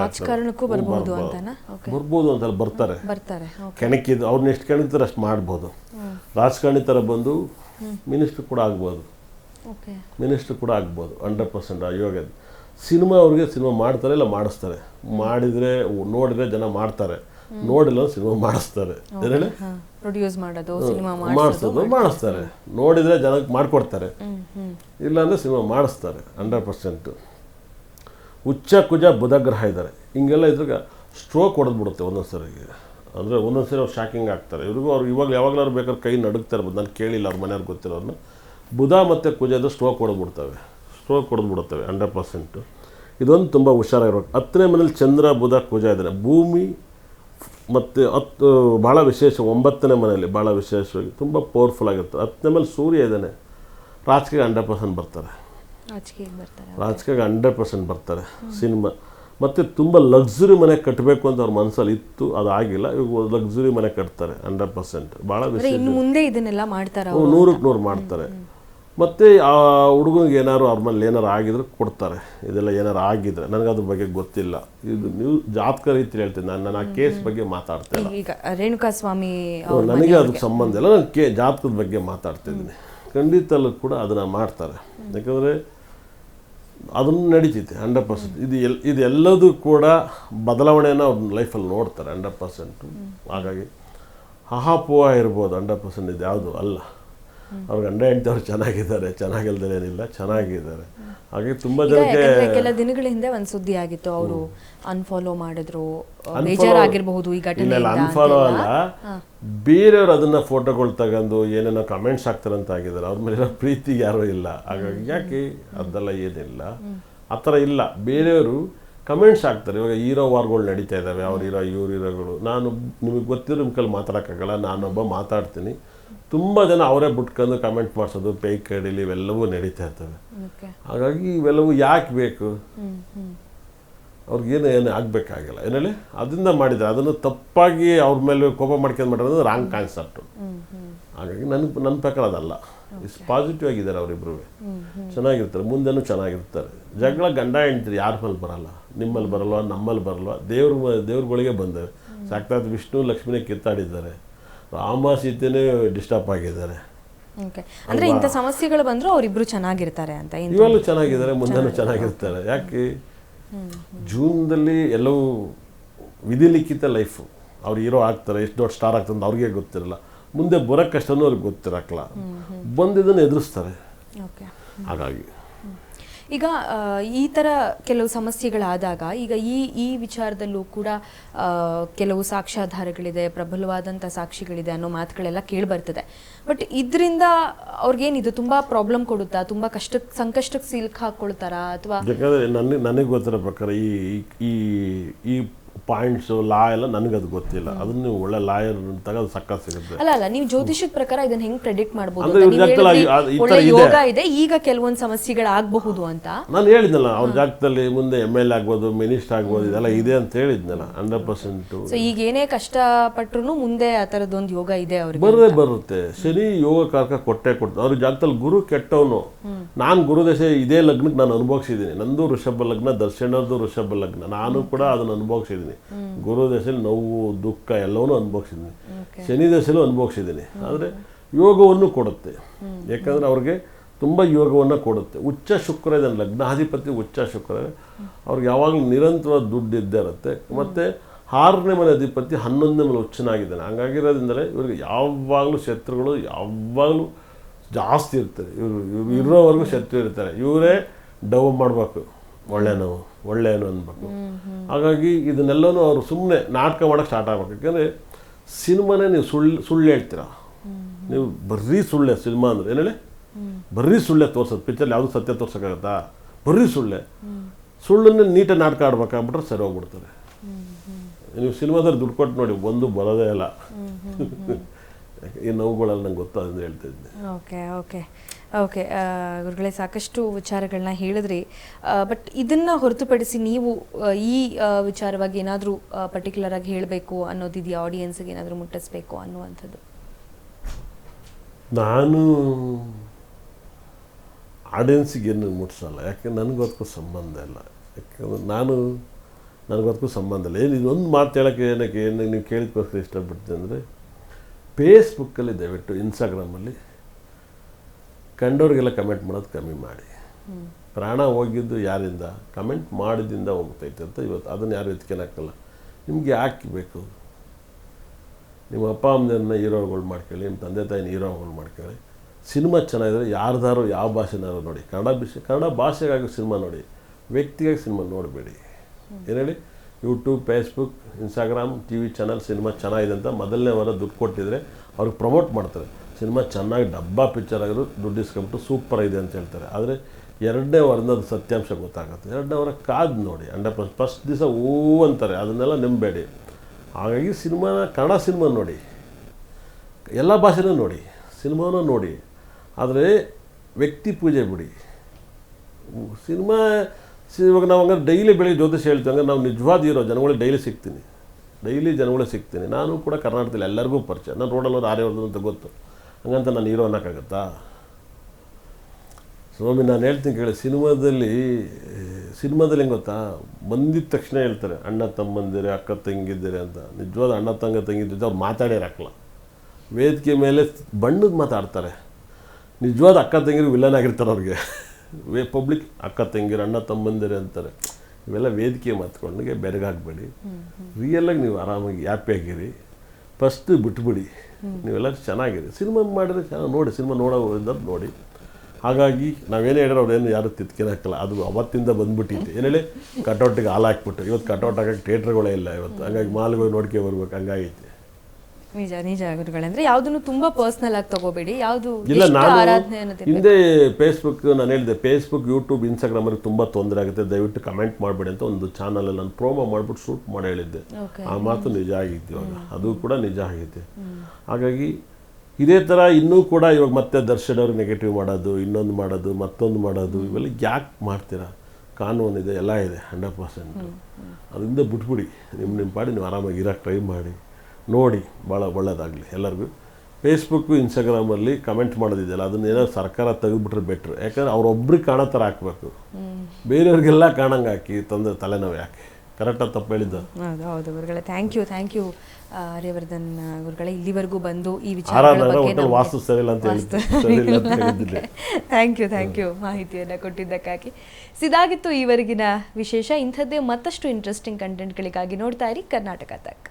ಬರ್ಬೋದು ಅಂತ ಬರ್ತಾರೆ. ಕೆಣಕಿದ್ದು ಅವ್ರನ್ನ ಎಷ್ಟು ಕೆಣಕ್ತಾರೆ ಅಷ್ಟು ಮಾಡ್ಬೋದು. ರಾಜಕಾರಣಿ ಥರ ಬಂದು ಮಿನಿಸ್ಟ್ರ್ ಕೂಡ ಆಗ್ಬೋದು. ಮಿನಿಸ್ಟ್ರ್ ಕೂಡ ಆಗ್ಬೋದು ಹಂಡ್ರೆಡ್ ಪರ್ಸೆಂಟ್ ಇವಾಗ ಸಿನಿಮಾ ಅವ್ರಿಗೆ ಸಿನಿಮಾ ಮಾಡ್ತಾರೆ ಇಲ್ಲ ಮಾಡಿಸ್ತಾರೆ? ಮಾಡಿದರೆ ನೋಡಿದ್ರೆ ಜನ ಮಾಡ್ತಾರೆ. ನೋಡಿಲ್ಲ ಸಿನಿಮಾ ಮಾಡಿಸ್ತಾರೆ. ಪ್ರೊಡ್ಯೂಸ್ ಮಾಡೋದು ಸಿನಿಮಾ ಮಾಡಿಸೋದು ಮಾಡಿಸ್ತಾರೆ. ನೋಡಿದರೆ ಜನಕ್ಕೆ ಮಾಡಿಕೊಡ್ತಾರೆ. ಇಲ್ಲಾಂದರೆ ಸಿನಿಮಾ ಮಾಡಿಸ್ತಾರೆ ಹಂಡ್ರೆಡ್ ಪರ್ಸೆಂಟು ಉಚ್ಚ ಕುಜ ಬುಧ ಗ್ರಹ ಇದ್ದಾರೆ. ಹಿಂಗೆಲ್ಲ ಇದ್ರಾಗ ಸ್ಟ್ರೋಕ್ ಹೊಡೆದ್ಬಿಡುತ್ತೆ ಒಂದೊಂದು ಸರಿಗೆ ಅಂದರೆ ಒಂದೊಂದ್ಸರಿ ಅವ್ರು ಶಾಕಿಂಗ್ ಆಗ್ತಾರೆ. ಇವ್ರಿಗೂ ಅವ್ರು ಇವಾಗ ಯಾವಾಗಲಾದ್ರು ಬೇಕಾದ್ರೆ ಕೈ ನಡುಗ್ತಾ ನಾನು ಕೇಳಿಲ್ಲ ಅವ್ರ ಮನೆಯವ್ರು ಗೊತ್ತಿರೋರನ್ನ ಬುಧ ಮತ್ತು ಕುಜದ ಸ್ಟ್ರೋಕ್ ಹೊಡೆದ್ಬಿಡ್ತವೆ. ಸ್ಟ್ರೋಕ್ ಹೊಡೆದ್ಬಿಡುತ್ತವೆ ಹಂಡ್ರೆಡ್ ಪರ್ಸೆಂಟು ಇದೊಂದು ತುಂಬ ಹುಷಾರಾಗಿರೋ ಹತ್ತನೇ ಮನೇಲಿ ಚಂದ್ರ ಬುಧ ಕುಜ ಇದ್ದಾರೆ. ಭೂಮಿ ಮತ್ತು ಹತ್ತು ಭಾಳ ವಿಶೇಷ ಒಂಬತ್ತನೇ ಮನೆಯಲ್ಲಿ ಭಾಳ ವಿಶೇಷವಾಗಿ ತುಂಬ ಪವರ್ಫುಲ್ ಆಗಿರ್ತದೆ. ಹತ್ತನೇ ಮೇಲೆ ಸೂರ್ಯ ಇದ್ದಾನೆ. ರಾಜಕೀಯ ಹಂಡ್ರೆಡ್ ಪರ್ಸೆಂಟ್ ಬರ್ತಾರೆ. ರಾಜಕೀಯ ಹಂಡ್ರೆಡ್ ಪರ್ಸೆಂಟ್ ಬರ್ತಾರೆ. ಸಿನಿಮಾ ಮತ್ತು ತುಂಬ ಲಕ್ಸುರಿ ಮನೆ ಕಟ್ಟಬೇಕು ಅಂತ ಅವ್ರ ಮನಸ್ಸಲ್ಲಿ ಇತ್ತು ಅದು ಆಗಿಲ್ಲ. ಇವಾಗ ಲಕ್ಸುರಿ ಮನೆ ಕಟ್ತಾರೆ ಹಂಡ್ರೆಡ್ ಪರ್ಸೆಂಟ್ ಭಾಳ ವಿಶೇಷ ಇನ್ನು ಮುಂದೆ ಇದನ್ನೆಲ್ಲ ಮಾಡ್ತಾರ ಅವ್ರು ನೂರಕ್ಕೆ ನೂರು ಮಾಡ್ತಾರೆ. ಮತ್ತು ಆ ಹುಡುಗನಿಗೆ ಏನಾದ್ರು ಅವ್ರ ಮೇಲೆ ಏನಾರು ಆಗಿದ್ರೆ ಕೊಡ್ತಾರೆ. ಇದೆಲ್ಲ ಏನಾರು ಆಗಿದ್ರೆ. ನನಗೆ ಅದ್ರ ಬಗ್ಗೆ ಗೊತ್ತಿಲ್ಲ. ಇದು ನೀವು ಜಾತಕ ರೀತಿ ಹೇಳ್ತೀನಿ. ನಾನು ನಾನು ಆ ಕೇಸ್ ಬಗ್ಗೆ ಮಾತಾಡ್ತೇನೆ ಇಲ್ಲ. ಈಗ ರೇಣುಕಾ ಸ್ವಾಮಿ ನನಗೆ ಅದಕ್ಕೆ ಸಂಬಂಧ ಇಲ್ಲ. ನಾನು ಕೇ ಜಾತಕದ ಬಗ್ಗೆ ಮಾತಾಡ್ತಿದ್ದೀನಿ ಖಂಡಿತಲ್ಲೂ ಕೂಡ ಅದನ್ನು ಮಾಡ್ತಾರೆ. ಯಾಕಂದರೆ ಅದನ್ನು ನಡೀತೈತೆ ಹಂಡ್ರೆಡ್ ಪರ್ಸೆಂಟ್. ಇದು ಎಲ್ ಇದೆಲ್ಲದೂ ಕೂಡ ಬದಲಾವಣೆಯನ್ನು ಅವ್ರ ಲೈಫಲ್ಲಿ ನೋಡ್ತಾರೆ ಹಂಡ್ರೆಡ್ ಪರ್ಸೆಂಟು. ಹಾಗಾಗಿ ಹಹಾಪೋಹ ಇರ್ಬೋದು ಹಂಡ್ರೆಡ್ ಪರ್ಸೆಂಟ್ ಇದು ಯಾವುದು ಅಲ್ಲ. ಅವ್ರ ಗಂಡ ಹೆಂಡ್ತವ್ರು ಚೆನ್ನಾಗಿದ್ದಾರೆ ಚೆನ್ನಾಗಿಲ್ದೇ ಏನಿಲ್ಲ ಚೆನ್ನಾಗಿದ್ದಾರೆ ಹಾಗೆ ತುಂಬಾ ಜನಕ್ಕೆ ಕೆಲ ದಿನಗಳ ಹಿಂದೆ ಒಂದು ಸುದ್ದಿ ಆಗಿತ್ತು ಅವರು ಅನ್ಫಾಲೋ ಮಾಡಿದ್ರು ಆಗಿರಬಹುದು ಈ ಘಟನೆ ಇಲ್ಲ ಅನ್ಫಾಲೋ ಅಲ್ಲ. ಬೇರೆಯವ್ರು ಅದನ್ನ ಫೋಟೋಗಳು ತಗೊಂಡು ಏನೇನೋ ಕಮೆಂಟ್ಸ್ ಹಾಕ್ತಾರಂತ ಆಗಿದ್ದಾರೆ ಅವ್ರ ಮೇಲೆ ಪ್ರೀತಿ ಯಾರೂ ಇಲ್ಲ. ಹಾಗಾಗಿ ಯಾಕೆ ಅದೆಲ್ಲ ಏನಿಲ್ಲ? ಆ ಥರ ಇಲ್ಲ. ಬೇರೆಯವರು ಕಮೆಂಟ್ಸ್ ಹಾಕ್ತಾರೆ. ಇವಾಗ ಹೀರೋ ವಾರ್ಗಳು ನಡೀತಾ ಇದ್ದಾವೆ ಅವ್ರ ಹೀರೋ ಇವ್ರ ಹೀರೋಗಳು ನಾನು ನಿಮಗೆ ಗೊತ್ತಿರೋ ನಿಮ್ಮ ಕೈಲಿ ಮಾತಾಡೋಕ್ಕಾಗಲ್ಲ. ನಾನೊಬ್ಬ ಮಾತಾಡ್ತೀನಿ. ತುಂಬ ಜನ ಅವರೇ ಬಿಟ್ಕೊಂಡು ಕಮೆಂಟ್ ಮಾಡಿಸೋದು ಪೇ ಕಡಿಲಿ ಇವೆಲ್ಲವೂ ನಡೀತಾ ಇರ್ತವೆ. ಹಾಗಾಗಿ ಇವೆಲ್ಲವೂ ಯಾಕೆ ಬೇಕು? ಅವ್ರಿಗೇನು ಏನು ಆಗಬೇಕಾಗಿಲ್ಲ. ಏನೇಳಿ ಅದರಿಂದ ಮಾಡಿದ್ದಾರೆ ಅದನ್ನು ತಪ್ಪಾಗಿ ಅವ್ರ ಮೇಲೆ ಕೋಪ ಮಾಡ್ಕೊಂಡು ಮಾಡಿರೋದು ರಾಂಗ್ ಕಾನ್ಸೆಪ್ಟು ಹಾಗಾಗಿ ನನ್ನ ನನ್ನ ಪ್ರಕಾರ ಅದಲ್ಲ. ಇಸ್ ಪಾಸಿಟಿವ್ ಆಗಿದ್ದಾರೆ ಅವರಿಬ್ರು ಚೆನ್ನಾಗಿರ್ತಾರೆ ಮುಂದೆನೂ ಚೆನ್ನಾಗಿರ್ತಾರೆ. ಜಗಳ ಗಂಡ ಹೆಂಡ್ತಿರು ಯಾರ ಮೇಲೆ ಬರಲ್ಲ? ನಿಮ್ಮಲ್ಲಿ ಬರಲ್ವ ನಮ್ಮಲ್ಲಿ ಬರಲ್ವ? ದೇವ್ರ ದೇವ್ರಗಳಿಗೆ ದೇವ್ರುಗಳಿಗೆ ಬಂದವೆ ಸಾಕ್ಷಾತ್ ವಿಷ್ಣು ಲಕ್ಷ್ಮಿನೇ ಕಿತ್ತಾಡಿದ್ದಾರೆ. ರಾಮ ಸೀತೆನೇ ಡಿಸ್ಟರ್ಬ್ ಆಗಿದ್ದಾರೆ. ಓಕೆ ಅಂದ್ರೆ ಇಂಥ ಸಮಸ್ಯೆಗಳು ಬಂದರೂ ಅವರಿಬ್ರು ಚೆನ್ನಾಗಿರ್ತಾರೆ ಅಂತ ಇವಾಗಲೂ ಚೆನ್ನಾಗಿದ್ದಾರೆ ಮುಂದೆನೂ ಚೆನ್ನಾಗಿರ್ತಾರೆ. ಯಾಕೆ? ಜೂನ್ದಲ್ಲಿ ಎಲ್ಲವೂ ವಿಧಿಲಿಖಿತ ಲೈಫು ಅವ್ರು ಹೀರೋ ಆಗ್ತಾರೆ ಎಷ್ಟು ದೊಡ್ಡ ಸ್ಟಾರ್ ಆಗ್ತಾರೆ ಅಂತ ಅವ್ರಿಗೆ ಗೊತ್ತಿರಲ್ಲ. ಮುಂದೆ ಬರೋ ಕಷ್ಟನೂ ಅವ್ರಿಗೆ ಗೊತ್ತಿರಕ್ಕಲ್ಲ. ಬಂದಿದ್ದನ್ನು ಎದುರಿಸ್ತಾರೆ. ಹಾಗಾಗಿ ಈಗ ಈ ಥರ ಕೆಲವು ಸಮಸ್ಯೆಗಳಾದಾಗ ಈಗ ಈ ಈ ವಿಚಾರದಲ್ಲೂ ಕೂಡ ಕೆಲವು ಸಾಕ್ಷ್ಯಾಧಾರಗಳಿದೆ ಪ್ರಬಲವಾದಂಥ ಸಾಕ್ಷಿಗಳಿದೆ ಅನ್ನೋ ಮಾತುಗಳೆಲ್ಲ ಕೇಳಿಬರ್ತದೆ. ಬಟ್ ಇದರಿಂದ ಅವ್ರಿಗೇನಿದು? ತುಂಬ ಪ್ರಾಬ್ಲಮ್ ಕೊಡುತ್ತಾ? ತುಂಬ ಕಷ್ಟ, ಸಂಕಷ್ಟಕ್ಕೆ ಸಿಲ್ಕ್ ಹಾಕ್ಕೊಳ್ತಾರಾ ಅಥವಾ ನನಗೆ ಗೊತ್ತಿರೋ ಪ್ರಕಾರ ಈ ಈ ಈ ಪಾಯಿಂಟ್ಸು ಲಾ ಎಲ್ಲ ನನಗೆ ಅದು ಗೊತ್ತಿಲ್ಲ ಅದನ್ನ ನೀವು ಒಳ್ಳೆ ಲಾಯರ್ ತಗೊಂಡು ಸಕ್ಕ ಸಿಗುತ್ತೆ. ಅಲ್ಲ ಅಲ್ಲ ನೀವು ಜ್ಯೋತಿಷದ ಪ್ರಕಾರ ಇದನ್ನ ಹೆಂಗ್ ಪ್ರೆಡಿಕ್ಟ್ ಮಾಡ್ಬೋದು ಅಂದ್ರೆ? ಇವ್ರ ಜಾಗದಲ್ಲಿ ಈ ಒಳ್ಳೆ. ಯೋಗ ಇದೆ ಈಗ ಕೆಲವೊಂದು ಸಮಸ್ಯೆಗಳಾಗಬಹುದು ಅಂತ. ನಾನು ಹೇಳಿದ್ನಲ್ಲ ಅವ್ರ ಜಾಗದಲ್ಲಿ ಮುಂದೆ ಎಂ ಎಲ್ ಆಗ್ಬೋದು ಮಿನಿಸ್ಟರ್ ಆಗ್ಬೋದು ಇದೆಲ್ಲ ಇದೆ ಅಂತ ಹೇಳಿದ್ನಲ್ಲ ಹಂಡ್ರೆಡ್ ಪರ್ಸೆಂಟು ಸೊ ಈಗ ಏನೇ ಕಷ್ಟ ಪಟ್ರು ಮುಂದೆ ಆ ಥರದ್ದೊಂದು ಯೋಗ ಇದೆ ಅವ್ರಿಗೆ ಬರದೇ ಬರುತ್ತೆ. ಸರಿ ಯೋಗ ಕಾರಕ ಕೊಟ್ಟೆ ಕೊಡ್ತಾರೆ ಅವ್ರ ಜಾಗದಲ್ಲಿ ಗುರು ಕೆಟ್ಟವನು. ನಾನು ಗುರುದಶೆ ಇದೇ ಲಗ್ನಕ್ಕೆ ನಾನು ಅನುಭವಿಸಿದ್ದೀನಿ. ನಂದು ವೃಷಭ ಲಗ್ನ ದರ್ಶನದ್ದು ವೃಷಭ ಲಗ್ನ. ನಾನು ಕೂಡ ಅದನ್ನು ಅನುಭವಿಸಿದ್ದೀನಿ. ಗುರು ದಶೆಯಲ್ಲಿ ನೋವು ದುಃಖ ಎಲ್ಲವನ್ನೂ ಅನುಭವಿಸಿದ್ದೀನಿ ಶನಿ ದಶೆಯಲ್ಲೂ ಅನುಭವಿಸಿದ್ದೀನಿ. ಆದರೆ ಯೋಗವನ್ನು ಕೊಡುತ್ತೆ. ಯಾಕಂದ್ರೆ ಅವ್ರಿಗೆ ತುಂಬ ಯೋಗವನ್ನು ಕೊಡುತ್ತೆ. ಉಚ್ಚ ಶುಕ್ರ ಇದೆ ಲಗ್ನಾಧಿಪತಿ ಉಚ್ಚ ಶುಕ್ರ ಅವ್ರಿಗೆ ಯಾವಾಗಲೂ ನಿರಂತರ ದುಡ್ಡು ಇದ್ದೇ ಇರುತ್ತೆ. ಮತ್ತು ಆರನೇ ಮನೆ ಅಧಿಪತಿ ಹನ್ನೊಂದನೇ ಮನೆ ಉಚ್ಚನಾಗಿದ್ದಾನೆ ಹಂಗಾಗಿರೋದ್ರಿಂದಲೇ ಇವ್ರಿಗೆ ಯಾವಾಗಲೂ ಶತ್ರುಗಳು ಯಾವಾಗಲೂ ಜಾಸ್ತಿ ಇರ್ತಾರೆ. ಇವರು ಇವ್ರು ಇರೋವರೆಗೂ ಶತ್ರು ಇರ್ತಾರೆ. ಇವರೇ ಡವ್ ಮಾಡಬೇಕು. ಒಳ್ಳೆನೋ ಒಳ್ಳೆಯನು ಅನ್ಬೇಕು ಹಾಗಾಗಿ ಇದನ್ನೆಲ್ಲನೂ ಅವರು ಸುಮ್ಮನೆ ನಾಟಕ ಮಾಡೋಕ್ಕೆ ಸ್ಟಾರ್ಟ್ ಆಗ್ಬೇಕು. ಯಾಕಂದರೆ ಸಿನಿಮಾನೇ ನೀವು ಸುಳ್ಳು ಸುಳ್ಳು ಹೇಳ್ತೀರಾ? ನೀವು ಬರೀ ಸುಳ್ಳೆ ಸಿನಿಮಾ ಅಂದ್ರೆ ಏನು ಹೇಳಿ? ಬರೀ ಸುಳ್ಳೆ ತೋರ್ಸೋದು. ಪಿಕ್ಚರ್ ಯಾವುದು ಸತ್ಯ ತೋರ್ಸೋಕ್ಕಾಗತ್ತಾ? ಬರೀ ಸುಳ್ಳೆ. ಸುಳ್ಳನ್ನೇ ನೀಟಾಗಿ ನಾಟಕ ಆಡ್ಬೇಕಾಗ್ಬಿಟ್ರೆ ಸರಿ ಹೋಗ್ಬಿಡ್ತಾರೆ. ನೀವು ಸಿನಿಮಾದಲ್ಲಿ ದುಡ್ಡು ಕೊಟ್ಟು ನೋಡಿ ಒಂದು ಬರೋದೇ ಇಲ್ಲ ಈ ನೋವುಗಳಲ್ಲಿ ನಂಗೆ ಗೊತ್ತಾದ್ರೆ ಹೇಳ್ತಾ ಇದ್ದೆ ಓಕೆ ಓಕೆ. ಓಕೆ ಗುರುಗಳೇ, ಸಾಕಷ್ಟು ವಿಚಾರಗಳನ್ನ ಹೇಳಿದ್ರಿ. ಬಟ್ ಇದನ್ನ ಹೊರತುಪಡಿಸಿ ನೀವು ಈ ವಿಚಾರವಾಗಿ ಏನಾದರೂ ಪರ್ಟಿಕ್ಯುಲರ್ ಆಗಿ ಹೇಳಬೇಕು ಅನ್ನೋದಿದೆಯಾ? ಆಡಿಯನ್ಸ್ಗೆ ಏನಾದರೂ ಮುಟ್ಟಿಸ್ಬೇಕು ಅನ್ನುವಂಥದ್ದು? ನಾನು ಆಡಿಯನ್ಸಿಗೆ ಏನು ಮುಟ್ಟಿಸಲ್ಲ ಯಾಕೆ ನನಗೊದಕ್ಕೂ ಸಂಬಂಧ ಇಲ್ಲ. ಯಾಕಂದ್ರೆ ನಾನು ನನಗೊದಕ್ಕೂ ಸಂಬಂಧ ಇಲ್ಲ. ಏನು, ಇದೊಂದು ಮಾತು ಹೇಳೋಕ್ಕೆ ಏನಕ್ಕೆ, ಏನು, ನೀವು ಕೇಳಿದ್ಕೋಸ್ಕರ ಇಷ್ಟಪಡ್ತೀನಿ ಅಂದರೆ ಫೇಸ್ಬುಕ್ಕಲ್ಲಿ ದಯವಿಟ್ಟು ಇನ್ಸ್ಟಾಗ್ರಾಮಲ್ಲಿ ಕಂಡವ್ರಿಗೆಲ್ಲ ಕಮೆಂಟ್ ಮಾಡೋದು ಕಮ್ಮಿ ಮಾಡಿ. ಪ್ರಾಣ ಹೋಗಿದ್ದು ಯಾರಿಂದ? ಕಮೆಂಟ್ ಮಾಡಿದಿಂದ ಹೋಗ್ತೈತೆ ಅಂತ ಇವತ್ತು ಅದನ್ನು ಯಾರು ಎತ್ಕೊಳಕ್ಕಲ್ಲ ನಿಮ್ಗೆ ಯಾಕೆ ಬೇಕು? ನಿಮ್ಮ ಅಪ್ಪ ಅಮ್ಮನ ಹೀರೋಗಳು ಮಾಡ್ಕೊಳ್ಳಿ, ನಿಮ್ಮ ತಂದೆ, ತಾಯಿನ ಹೀರೋಗಳು ಮಾಡ್ಕೊಳ್ಳಿ. ಸಿನಿಮಾ ಚೆನ್ನಾಗಿದ್ರೆ ಯಾರ್ದಾರು ಯಾವ ಭಾಷೆನಾರು ನೋಡಿ. ಕನ್ನಡ ಭಾಷೆ ಕನ್ನಡ ಭಾಷೆಗಾಗಿ ಸಿನಿಮಾ ನೋಡಿ. ವ್ಯಕ್ತಿಗಾಗಿ ಸಿನಿಮಾ ನೋಡಬೇಡಿ. ಏನು ಹೇಳಿ? YouTube Facebook Instagram T V channel cinema ಚೆನ್ನಾಗಿದೆ ಅಂತ ಮೊದಲನೇ ವಾರ ದುಡ್ಡು ಕೊಟ್ಟಿದ್ರೆ ಅವ್ರಿಗೆ ಪ್ರಮೋಟ್ ಮಾಡ್ತಾರೆ. ಸಿನಿಮಾ ಚೆನ್ನಾಗಿ ಡಬ್ಬಾ ಪಿಕ್ಚರ್ ಆಗಿರೋ ದುಡ್ಡು ಇಸ್ಕೊಂಬಿಟ್ಟು ಸೂಪರ್ ಇದೆ ಅಂತ ಹೇಳ್ತಾರೆ. ಆದರೆ ಎರಡನೇ ಅದು ಸತ್ಯಾಂಶ ಗೊತ್ತಾಗುತ್ತೆ. ಎರಡನೇ ವಾರ ಕಾದು ನೋಡಿ ಅಂಡರ್ ಪರ್ಸೆಂಟ್ ಫಸ್ಟ್ ದಿವಸ ಹೂ ಅಂತಾರೆ, ಅದನ್ನೆಲ್ಲ ನಂಬೇಡಿ ಹಾಗಾಗಿ ಸಿನಿಮಾನ, ಕನ್ನಡ ಸಿನಿಮಾ ನೋಡಿ, ಎಲ್ಲ ಭಾಷೆನೂ ನೋಡಿ, ಸಿನಿಮಾನೂ ನೋಡಿ. ಆದರೆ ವ್ಯಕ್ತಿ ಪೂಜೆ ಬಿಡಿ. ಸಿನಿಮಾ ಇವಾಗ ನಾವು ಹಂಗಾರೆ ಡೈಲಿ ಬೆಳಿಗ್ಗೆ ಜ್ಯೋತಿಷ್ ಹೇಳ್ತೀವಿ ನಾವು ನಿಜವಾದ ಇರೋ ಡೈಲಿ ಸಿಗ್ತೀನಿ. ಡೈಲಿ ಜನಗಳಿಗೆ ಸಿಗ್ತೀನಿ. ನಾನು ಕೂಡ ಕರ್ನಾಟಕದಲ್ಲಿ ಎಲ್ಲರಿಗೂ ಪರಿಚಯ. ನಾನು ರೋಡಲ್ಲಿ ಆರ್ಯವರ್ಧನ್ ಅಂತ ಗೊತ್ತು. ಹಂಗಂತ ನಾನು ಹೀರೋ ಅನ್ನೋಕ್ಕಾಗತ್ತಾ? ಸ್ವಾಮಿ ನಾನು ಹೇಳ್ತೀನಿ ಕೇಳಿ ಸಿನಿಮಾದಲ್ಲಿ ಸಿನಿಮಾದಲ್ಲಿ ಹೆಂಗೆ ಗೊತ್ತಾ? ಬಂದಿದ್ದ ತಕ್ಷಣ ಹೇಳ್ತಾರೆ ಅಣ್ಣ ತಮ್ಮಂದಿರಿ ಅಕ್ಕ ತಂಗಿದ್ದೀರಿ ಅಂತ. ನಿಜವಾದ ಅಣ್ಣ ತಂಗ ತಂಗಿದ್ದ ಅವ್ರು ಮಾತಾಡಿರಕ್ಕಲ್ಲ ವೇದಿಕೆ ಮೇಲೆ ಬಣ್ಣದ ಮಾತಾಡ್ತಾರೆ. ನಿಜವಾದ ಅಕ್ಕ ತಂಗಿರು ವಿಲನ್ ಆಗಿರ್ತಾರೆ ಅವ್ರಿಗೆ. ವೇ ಪಬ್ಲಿಕ್ ಅಕ್ಕ ತಂಗಿರು ಅಣ್ಣ ತಮ್ಮಂದಿರಿ ಅಂತಾರೆ. ಇವೆಲ್ಲ ವೇದಿಕೆ ಮಾತುಕೊಂಡಂಗೆ ಬೆರಗಾಗಬೇಡಿ. ರಿಯಲಾಗಿ ನೀವು ಆರಾಮಾಗಿ ಹ್ಯಾಪಿಯಾಗಿರಿ ಫಸ್ಟ್ ಬಿಟ್ಬಿಡಿ. ನೀವೆಲ್ಲರೂ ಚೆನ್ನಾಗಿದೆ. ಸಿನಿಮಾ ಮಾಡಿದ್ರೆ ಚೆನ್ನಾಗಿ ನೋಡಿ, ಸಿನಿಮಾ ನೋಡೋದ್ರಿಂದ ನೋಡಿ. ಹಾಗಾಗಿ ನಾವೇನು ಹೇಳಿರೋ ಅವ್ರೇನು ಯಾರು ತಿತ್ಕಿನಕ್ಕಲ್ಲ ಅದು ಅವತ್ತಿಂದ ಬಂದ್ಬಿಟ್ಟಿತ್ತು. ಏನು ಹೇಳಿ? ಕಟೌಟಿಗೆ ಹಾಲು ಹಾಕ್ಬಿಟ್ಟು. ಇವತ್ತು ಕಟೌಟ್ ಹಾಕಕ್ಕೆ ಥಿಯೇಟ್ರ್ಗಳೇ ಇಲ್ಲ ಇವತ್ತು. ಹಂಗಾಗಿ ಮಾಲ್ಗೆ ಹೋಗಿ ನೋಡ್ಕೆ ಬರ್ಬೇಕು. ಹಂಗಾಗೈತೆ. ನಿಜ ನಿಜ ಗುರುಗಳೇ. ಅಂದ್ರೆ ಯಾವ್ದನ್ನು ತುಂಬಾ ಪರ್ಸನಲ್ ಆಗಿ ತಗೋಬೇಡಿ. ಯಾವುದು ಇಲ್ಲ ಎಷ್ಟು ನಾನು ಆರಾಧನೆ ಅನ್ನೋದಿಲ್ಲ. ಹಿಂದೆ ಫೇಸ್ಬುಕ್ ನಾನು ಹೇಳಿದೆ ಫೇಸ್ಬುಕ್ ಯೂಟ್ಯೂಬ್ ಇನ್ಸ್ಟಾಗ್ರಾಮಲ್ಲಿ ತುಂಬಾ ತೊಂದರೆ ಆಗುತ್ತೆ. ದಯವಿಟ್ಟು ಕಮೆಂಟ್ ಮಾಡಬೇಡಿ ಅಂತ ಒಂದು ಚಾನಲ್ ನಾನು ಪ್ರೋಮೋ ಮಾಡ್ಬಿಟ್ಟು ಶೂಟ್ ಮಾಡಿ ಹೇಳಿದ್ದೆ. Okay. ಆ ಮಾತು ನಿಜ ಆಗಿತ್ತು ಇವಾಗ. ಅದು ಕೂಡ ನಿಜ ಆಗೈತೆ ಹಾಗಾಗಿ ಇದೇ ಥರ ಇನ್ನೂ ಕೂಡ ಇವಾಗ ಮತ್ತೆ ದರ್ಶನ್ ಅವ್ರಿಗೆ ನೆಗೆಟಿವ್ ಮಾಡೋದು ಇನ್ನೊಂದು ಮಾಡೋದು ಮತ್ತೊಂದು ಮಾಡೋದು ಇವೆಲ್ಲ ಯಾಕೆ ಮಾಡ್ತೀರಾ? ಕಾನೂನಿದೆ ಎಲ್ಲ ಇದೆ ಹಂಡ್ರೆಡ್ ಪರ್ಸೆಂಟ್ ಅದರಿಂದ ಬಿಟ್ಬಿಡಿ. ನಿಮ್ಮ ನಿಮ್ಮ ಪಾಡಿ ನೀವು ಆರಾಮಾಗಿ ಇರೋಕ್ಕೆ ಟ್ರೈ ಮಾಡಿ. ನೋಡಿ ಭಾಳ ಒಳ್ಳೆಯದಾಗಲಿ ಎಲ್ಲರಿಗೂ. ಫೇಸ್ಬುಕ್ಕು ಇನ್ಸ್ಟಾಗ್ರಾಮಲ್ಲಿ ಕಮೆಂಟ್ ಮಾಡೋದಿದೆಯಲ್ಲ ಅದನ್ನ ಏನೋ ಸರ್ಕಾರ ತೆಗೆದುಬಿಟ್ರೆ ಬೆಟ್ರು ಯಾಕಂದರೆ ಅವ್ರೊಬ್ರಿಗೆ ಕಾಣೋ ಥರ ಹಾಕ್ಬೇಕು. ಬೇರೆಯವ್ರಿಗೆಲ್ಲ ಕಾಣಂಗೆ ಹಾಕಿ ತಂದೆ ತಲೆನೋವು ಯಾಕೆ? ಕರೆಕ್ಟಾಗಿ ತಪ್ಪು ಹೇಳಿದ್ದು? ಹೌದು ಹೌದು ಗುರುಗಳೇ. Thank you thank you Harivardhan ಗುರುಗಳೇ. ಇಲ್ಲಿವರೆಗೂ ಬಂದು ಈ ವಿಚಾರ ವಾಸ್ತು ಸರಿಯಿಲ್ಲ ಅಂತ ಥ್ಯಾಂಕ್ ಯು ಥ್ಯಾಂಕ್ ಯು ಮಾಹಿತಿಯನ್ನು ಕೊಟ್ಟಿದ್ದಕ್ಕಾಗಿ. ಸಿದಾಗಿತ್ತು ಈವರೆಗಿನ ವಿಶೇಷ. ಇಂಥದ್ದೇ ಮತ್ತಷ್ಟು ಇಂಟ್ರೆಸ್ಟಿಂಗ್ ಕಂಟೆಂಟ್ಗಳಿಗಾಗಿ ನೋಡ್ತಾ ಇರಿ. ಕರ್ನಾಟಕ ತಕ್